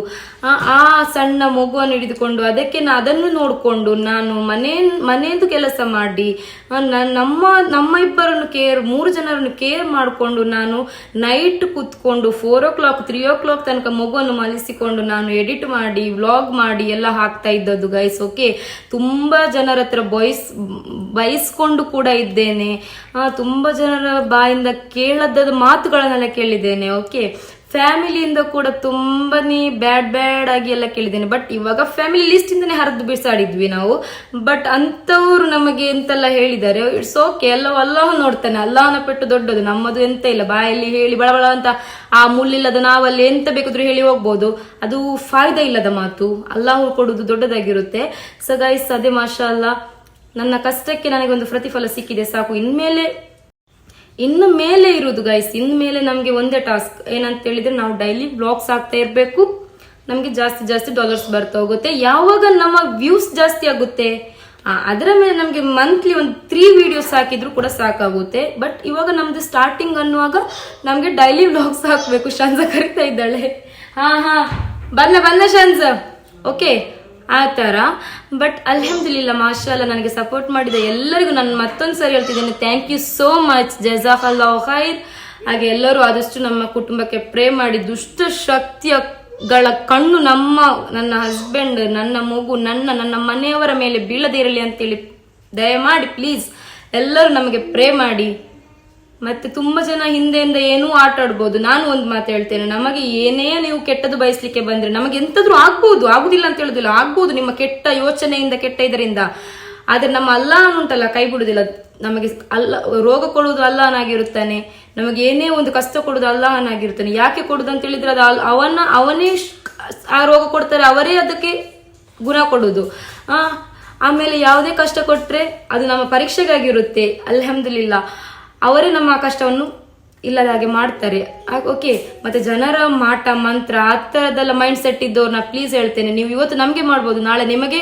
ಆ ಸಣ್ಣ ಮಗುವನ್ನು ಹಿಡಿದುಕೊಂಡು, ಅದಕ್ಕೆ ನಾ ಅದನ್ನು ನೋಡಿಕೊಂಡು, ನಾನು ಮನೆ, ಮನೆಯದು ಕೆಲಸ ಮಾಡಿ ನಮ್ಮ ನಮ್ಮ ಇಬ್ಬರನ್ನು ಕೇರ್ ಮೂರು ಜನರನ್ನು ಕೇರ್ ಮಾಡಿಕೊಂಡು, ನಾನು ನೈಟ್ ಕೂತ್ಕೊಂಡು four o'clock three o'clock ತನಕ ಮಗುವನ್ನು ಮಲಿಸಿಕೊಂಡು ನಾನು ಎಡಿಟ್ ಮಾಡಿ ವ್ಲಾಗ್ ಮಾಡಿ, ಎಲ್ಲ ಹಾಕ್ತಾ ಇದ್ದದ್ದು ಗೈಸ್ ಓಕೆ ತುಂಬಾ ಜನರ ಹತ್ರ ಬಯಸ್ ಬಯಸ್ಕೊಂಡು ಕೂಡ ಇದ್ದೇನೆ. ತುಂಬ ಜನರ ಬಾಯಿಂದ ಕೇಳದ ಮಾತುಗಳನ್ನೆಲ್ಲ ಕೇಳಿದ್ದೇನೆ. ಓಕೆ ಫ್ಯಾಮಿಲಿಯಿಂದ ಕೂಡ ತುಂಬಾನೇ ಬ್ಯಾಡ್ ಬ್ಯಾಡ್ ಆಗಿ ಎಲ್ಲ ಕೇಳಿದ್ದೇನೆ. ಬಟ್ ಇವಾಗ ಫ್ಯಾಮಿಲಿ ಲಿಸ್ಟ್ ಇಂದನೇ ಹರಿದು ಬಿಸಾಡಿದ್ವಿ ನಾವು. ಬಟ್ ಅಂತವ್ರು ನಮಗೆ ಎಂತೆಲ್ಲ ಹೇಳಿದ್ದಾರೆ ಇಟ್ಸ್ ಓಕೆ ಎಲ್ಲ ಅಲ್ಲಾಹ ನೋಡ್ತಾನೆ. ಅಲ್ಲಾಹನ ಪೆಟ್ಟು ದೊಡ್ಡದು. ನಮ್ಮದು ಎಂತ ಇಲ್ಲ. ಬಾಯಲ್ಲಿ ಹೇಳಿ ಬಳಬಳ ಅಂತ ಆ ಮುಳ್ಳಿಲ್ಲದ ನಾವಲ್ಲಿ ಎಂತ ಬೇಕಾದ್ರೂ ಹೇಳಿ ಹೋಗ್ಬೋದು. ಅದು ಫಾಯ್ದ ಇಲ್ಲದ ಮಾತು. ಅಲ್ಲಾಹು ಕೊಡುವುದು ದೊಡ್ಡದಾಗಿರುತ್ತೆ. ಸೊ ಅದೇ ಮಾಷಾ ಅಲ್ಲ ನನ್ನ ಕಷ್ಟಕ್ಕೆ ನನಗೊಂದು ಪ್ರತಿಫಲ ಸಿಕ್ಕಿದೆ, ಸಾಕು. ಇನ್ಮೇಲೆ, ಇನ್ನು ಮೇಲೆ ಇರುವುದು ಗೈಸ್ ಇನ್ಮೇಲೆ ಮೇಲೆ ನಮಗೆ ಒಂದೇ ಟಾಸ್ಕ್ ಏನಂತ ಹೇಳಿದ್ರೆ, ನಾವು ಡೈಲಿ ಬ್ಲಾಗ್ಸ್ ಆಗ್ತಾ ಇರಬೇಕು. ನಮಗೆ ಜಾಸ್ತಿ ಜಾಸ್ತಿ ಡಾಲರ್ಸ್ ಬರ್ತಾ ಹೋಗುತ್ತೆ. ಯಾವಾಗ ನಮ್ಮ ವ್ಯೂಸ್ ಜಾಸ್ತಿ ಆಗುತ್ತೆ ಅದರ ಮೇಲೆ ನಮಗೆ ಮಂತ್ಲಿ ಒಂದು ತ್ರೀ ವಿಡಿಯೋಸ್ ಹಾಕಿದ್ರು ಕೂಡ ಸಾಕಾಗುತ್ತೆ. ಬಟ್ ಇವಾಗ ನಮ್ದು ಸ್ಟಾರ್ಟಿಂಗ್ ಅನ್ನುವಾಗ ನಮಗೆ ಡೈಲಿ ಬ್ಲಾಗ್ಸ್ ಹಾಕಬೇಕು. ಶಂಜ ಕರಿತಾ ಇದ್ದಾಳೆ. ಹಾ ಹಾ. ಬಂದ ಬಂದ ಶಂಜ ಓಕೆ ಆ ಥರ ಬಟ್ ಅಲ್ಹಮ್ದುಲಿಲ್ಲ, ಮಾಶಾಲ್ಲ, ನನಗೆ ಸಪೋರ್ಟ್ ಮಾಡಿದ ಎಲ್ಲರಿಗೂ ನಾನು ಮತ್ತೊಂದು ಸರಿ ಹೇಳ್ತಿದ್ದೇನೆ. ಥ್ಯಾಂಕ್ ಯು ಸೋ ಮಚ್ ಜಜಾಫ್ ಅಲ್ಲಾ ಖೈರ್. ಹಾಗೆ ಎಲ್ಲರೂ ಆದಷ್ಟು ನಮ್ಮ ಕುಟುಂಬಕ್ಕೆ ಪ್ರೇ ಮಾಡಿ. ದುಷ್ಟ ಶಕ್ತಿಯಗಳ ಕಣ್ಣು ನಮ್ಮ, ನನ್ನ ಹಸ್ಬೆಂಡ್ ನನ್ನ ಮಗು, ನನ್ನ ನನ್ನ ಮನೆಯವರ ಮೇಲೆ ಬೀಳದೇ ಇರಲಿ ಅಂತೇಳಿ ದಯಮಾಡಿ ಪ್ಲೀಸ್ ಎಲ್ಲರೂ ನಮಗೆ ಪ್ರೇ ಮಾಡಿ. ಮತ್ತೆ ತುಂಬಾ ಜನ ಹಿಂದೆಯಿಂದ ಏನೂ ಆಟ ಆಡ್ಬೋದು ನಾನು ಒಂದು ಮಾತು ಹೇಳ್ತೇನೆ, ನಮಗೆ ಏನೇ ನೀವು ಕೆಟ್ಟದ್ದು ಬಯಸ್ಲಿಕ್ಕೆ ಬಂದ್ರೆ, ನಮಗೆ ಎಂತದ್ರೂ ಆಗ್ಬೋದು, ಆಗುದಿಲ್ಲ ಅಂತ ಹೇಳುದಿಲ್ಲ, ಆಗ್ಬೋದು ನಿಮ್ಮ ಕೆಟ್ಟ ಯೋಚನೆಯಿಂದ, ಕೆಟ್ಟ ಇದರಿಂದ. ಆದ್ರೆ ನಮ್ಮ ಅಲ್ಲ ಉಂಟಲ್ಲ ಕೈ ಬಿಡುದಿಲ್ಲ. ನಮಗೆ ಅಲ್ಲ, ರೋಗ ಕೊಡುವುದು ಅಲ್ಲಾಹನಾಗಿರುತ್ತಾನೆ. ನಮಗೆ ಏನೇ ಒಂದು ಕಷ್ಟ ಕೊಡುದು ಅಲ್ಲಾಹನಾಗಿರುತ್ತಾನೆ. ಯಾಕೆ ಕೊಡುದು ಅಂತ ಹೇಳಿದ್ರೆ ಅದು ಅವನ ಅವನೇ ಆ ರೋಗ ಕೊಡ್ತಾರೆ, ಅವರೇ ಅದಕ್ಕೆ ಗುಣ ಕೊಡುದು ಆ, ಆಮೇಲೆ ಯಾವುದೇ ಕಷ್ಟ ಕೊಟ್ರೆ ಅದು ನಮ್ಮ ಪರೀಕ್ಷೆಗಾಗಿರುತ್ತೆ. ಅಲ್ಹಮ್ದುಲಿಲ್ಲ. ಅವರೇ ನಮ್ಮ ಕಷ್ಟವನ್ನು ಇಲ್ಲದ ಹಾಗೆ ಮಾಡ್ತಾರೆ. ಓಕೆ ಮತ್ತೆ ಜನರ ಮಾಟ, ಮಂತ್ರ, ಆ ಥರದ್ದೆಲ್ಲ ಮೈಂಡ್ ಸೆಟ್ ಇದ್ದವ್ರನ್ನ ಪ್ಲೀಸ್ ಹೇಳ್ತೇನೆ. ನೀವು ಇವತ್ತು ನಮಗೆ ಮಾಡ್ಬೋದು. ನಾಳೆ ನಿಮಗೆ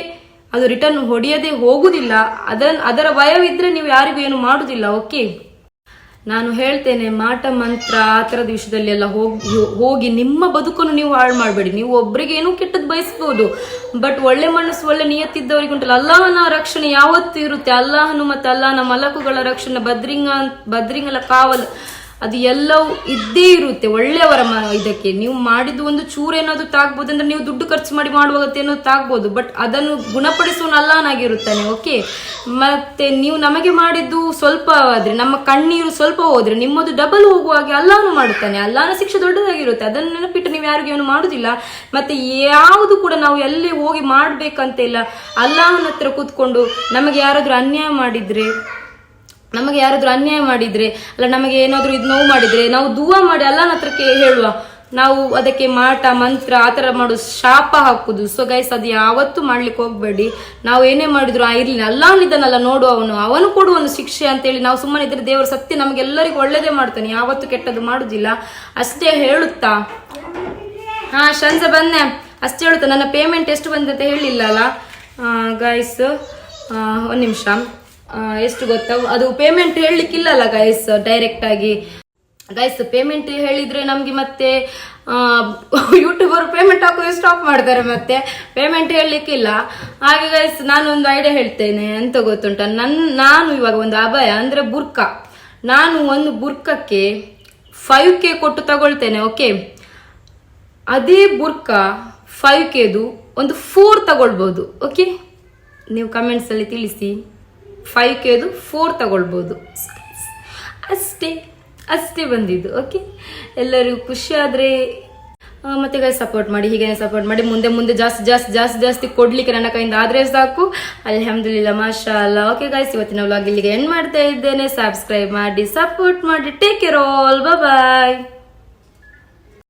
ಅದು ರಿಟರ್ನ್ ಹೊಡೆಯದೆ ಹೋಗುದಿಲ್ಲ. ಅದರ ಅದರ ಭಯವಿದ್ರೆ ನೀವು ಯಾರಿಗೂ ಏನು ಮಾಡುದಿಲ್ಲ. ಓಕೆ ನಾನು ಹೇಳ್ತೇನೆ, ಮಾಟ ಮಂತ್ರ ಆ ಥರದ ವಿಷಯದಲ್ಲಿ ಎಲ್ಲ ಹೋಗಿ ಹೋಗಿ ನಿಮ್ಮ ಬದುಕನ್ನು ನೀವು ಹಾಳು ಮಾಡಬೇಡಿ. ನೀವು ಒಬ್ಬರಿಗೆ ಏನೂ ಕೆಟ್ಟದ್ದು ಬಯಸ್ಬೋದು. ಬಟ್ ಒಳ್ಳೆ ಮನಸ್ಸು, ಒಳ್ಳೆ ನಿಯತ್ತಿದ್ದವರಿಗೆ ಉಂಟಲ್ಲ, ಅಲ್ಲಾಹನ ರಕ್ಷಣೆ ಯಾವತ್ತೂ ಇರುತ್ತೆ. ಅಲ್ಲಾಹನು ಮತ್ತು ಅಲ್ಲಾಹನ ಮಲಕುಗಳ ರಕ್ಷಣೆ, ಬದ್ರಿಂಗ ಬದ್ರಿಂಗಲ ಕಾವಲು ಅದು ಎಲ್ಲವೂ ಇದ್ದೇ ಇರುತ್ತೆ, ಒಳ್ಳೆಯವರ ಇದಕ್ಕೆ. ನೀವು ಮಾಡಿದ್ದು ಒಂದು ಚೂರು ಏನಾದರೂ ತಾಗ್ಬೋದು ಅಂದ್ರೆ ನೀವು ದುಡ್ಡು ಖರ್ಚು ಮಾಡಿ ಮಾಡುವಾಗತ್ತೆ ಅನ್ನೋದು ತಾಗ್ಬೋದು, ಬಟ್ ಅದನ್ನು ಗುಣಪಡಿಸುವ ಅಲ್ಲಾನಾಗಿರುತ್ತಾನೆ, ಓಕೆ? ಮತ್ತೆ ನೀವು ನಮಗೆ ಮಾಡಿದ್ದು ಸ್ವಲ್ಪ ಆದರೆ, ನಮ್ಮ ಕಣ್ಣೀರು ಸ್ವಲ್ಪ ಹೋದರೆ, ನಿಮ್ಮದು ಡಬಲ್ ಹೋಗುವಾಗೆ ಅಲ್ಲಾನು ಮಾಡುತ್ತಾನೆ, ಅಲ್ಲಾನ ಶಿಕ್ಷೆ ದೊಡ್ಡದಾಗಿರುತ್ತೆ. ಅದನ್ನು ನೆನಪಿಟ್ಟು ನೀವು ಯಾರಿಗೂ ಏನು ಮಾಡುದಿಲ್ಲ. ಮತ್ತೆ ಯಾವುದು ಕೂಡ ನಾವು ಎಲ್ಲಿ ಹೋಗಿ ಮಾಡಬೇಕಂತ ಇಲ್ಲ, ಅಲ್ಲಾಹನ ಹತ್ರ ಕೂತ್ಕೊಂಡು ನಮಗೆ ಯಾರಾದರೂ ಅನ್ಯಾಯ ಮಾಡಿದ್ರೆ ನಮಗೆ ಯಾರಾದ್ರೂ ಅನ್ಯಾಯ ಮಾಡಿದ್ರೆ, ಅಲ್ಲ ನಮಗೆ ಏನಾದರೂ ಇದು ನೋವು ಮಾಡಿದ್ರೆ, ನಾವು ದೂವ ಮಾಡಿ ಅಲ್ಲನ ಹತ್ರಕ್ಕೆ ಹೇಳುವ. ನಾವು ಅದಕ್ಕೆ ಮಾಟ, ಮಂತ್ರ, ಆ ಥರ ಶಾಪ ಹಾಕುದು. ಸೊ ಗೈಸ್ ಅದು ಯಾವತ್ತೂ ಮಾಡ್ಲಿಕ್ಕೆ ಹೋಗ್ಬೇಡಿ. ನಾವು ಏನೇ ಮಾಡಿದ್ರು, ಆ ಇರ್ಲಿ. ಅಲ್ಲಾನಿದ್ದಾನಲ್ಲ ನೋಡು ಅವನು. ಅವನು ಕೊಡುವನು ಒಂದು ಶಿಕ್ಷೆ ಅಂತೇಳಿ ನಾವು ಸುಮ್ಮನೆ ಇದ್ರೆ ದೇವರ ಸತ್ಯ ನಮಗೆಲ್ಲರಿಗೂ ಒಳ್ಳೇದೇ ಮಾಡ್ತಾನೆ. ಯಾವತ್ತೂ ಕೆಟ್ಟದ್ದು ಮಾಡುದಿಲ್ಲ. ಅಷ್ಟೇ ಹೇಳುತ್ತಾ? ಹಾ ಶಂಸ ಬಂದೆ ಅಷ್ಟೇ ಹೇಳುತ್ತಾ? ನನ್ನ ಪೇಮೆಂಟ್ ಎಷ್ಟು ಬಂದಂತ ಹೇಳಿಲ್ಲ ಅಲ್ಲ ಗೈಸ್ ಒಂದು ನಿಮಿಷ. ಎಷ್ಟು ಗೊತ್ತಾ? ಅದು ಪೇಮೆಂಟ್ ಹೇಳಲಿಕ್ಕಿಲ್ಲಲ್ಲ ಗೈಸ್ ಡೈರೆಕ್ಟ್ ಆಗಿ. ಗೈಸ್ ಪೇಮೆಂಟ್ ಹೇಳಿದ್ರೆ ನಮಗೆ ಮತ್ತೆ ಯೂಟ್ಯೂಬರ್ ಪೇಮೆಂಟ್ ಹಾಕೋದು ಸ್ಟಾಪ್ ಮಾಡ್ತಾರೆ ಮತ್ತೆ. ಪೇಮೆಂಟ್ ಹೇಳಲಿಕ್ಕಿಲ್ಲ. ಹಾಗೆ ಗೈಸ್ ಒಂದು ಐಡಿಯಾ ಹೇಳ್ತೇನೆ. ಅಂತ ಗೊತ್ತುಂಟ? ನನ್ನ ನಾನು ಇವಾಗ ಒಂದು ಅಭಯ, ಅಂದ್ರೆ ಬುರ್ಕ ನಾನು ಒಂದು ಬುರ್ಕಕ್ಕೆ ಫೈವ್ ಕೆ ಕೊಟ್ಟು ತಗೊಳ್ತೇನೆ ಓಕೆ ಅದೇ ಬುರ್ಕ ಫೈವ್ ಕೆದು ಒಂದು ಫೋರ್ ತಗೊಳ್ಬೋದು ಓಕೆ ನೀವು ಕಮೆಂಟ್ಸಲ್ಲಿ ತಿಳಿಸಿ. ಫೈವ್ ಕೆದು ಫೋರ್ ತಗೊಳ್ಬೋದು. ಅಷ್ಟೇ ಅಷ್ಟೇ ಬಂದಿದ್ದು ಓಕೆ ಎಲ್ಲರಿಗೂ ಖುಷಿ ಆದರೆ ಮತ್ತೆ ಗೈ ಸಪೋರ್ಟ್ ಮಾಡಿ ಹೀಗೆ ಸಪೋರ್ಟ್ ಮಾಡಿ, ಮುಂದೆ ಮುಂದೆ ಜಾಸ್ತಿ ಜಾಸ್ತಿ ಜಾಸ್ತಿ ಜಾಸ್ತಿ ಕೊಡ್ಲಿಕ್ಕೆ ನನ್ನ ಕೈಯಿಂದ ಆದರೆ ಸಾಕು. ಅಲ್ಹಮ್ದುಲಿಲ್ಲ ಮಾಶಾ ಅಲ್ಲ ಓಕೆ ಗಾಯ್ಸ್ ಇವತ್ತಿನ ವ್ಲಾಗ್ ಇಲ್ಲಿಗೆ ಎಂಡ್ ಮಾಡ್ತಾ ಇದ್ದೇನೆ. ಸಬ್ಸ್ಕ್ರೈಬ್ ಮಾಡಿ ಸಪೋರ್ಟ್ ಮಾಡಿ. Take care all bye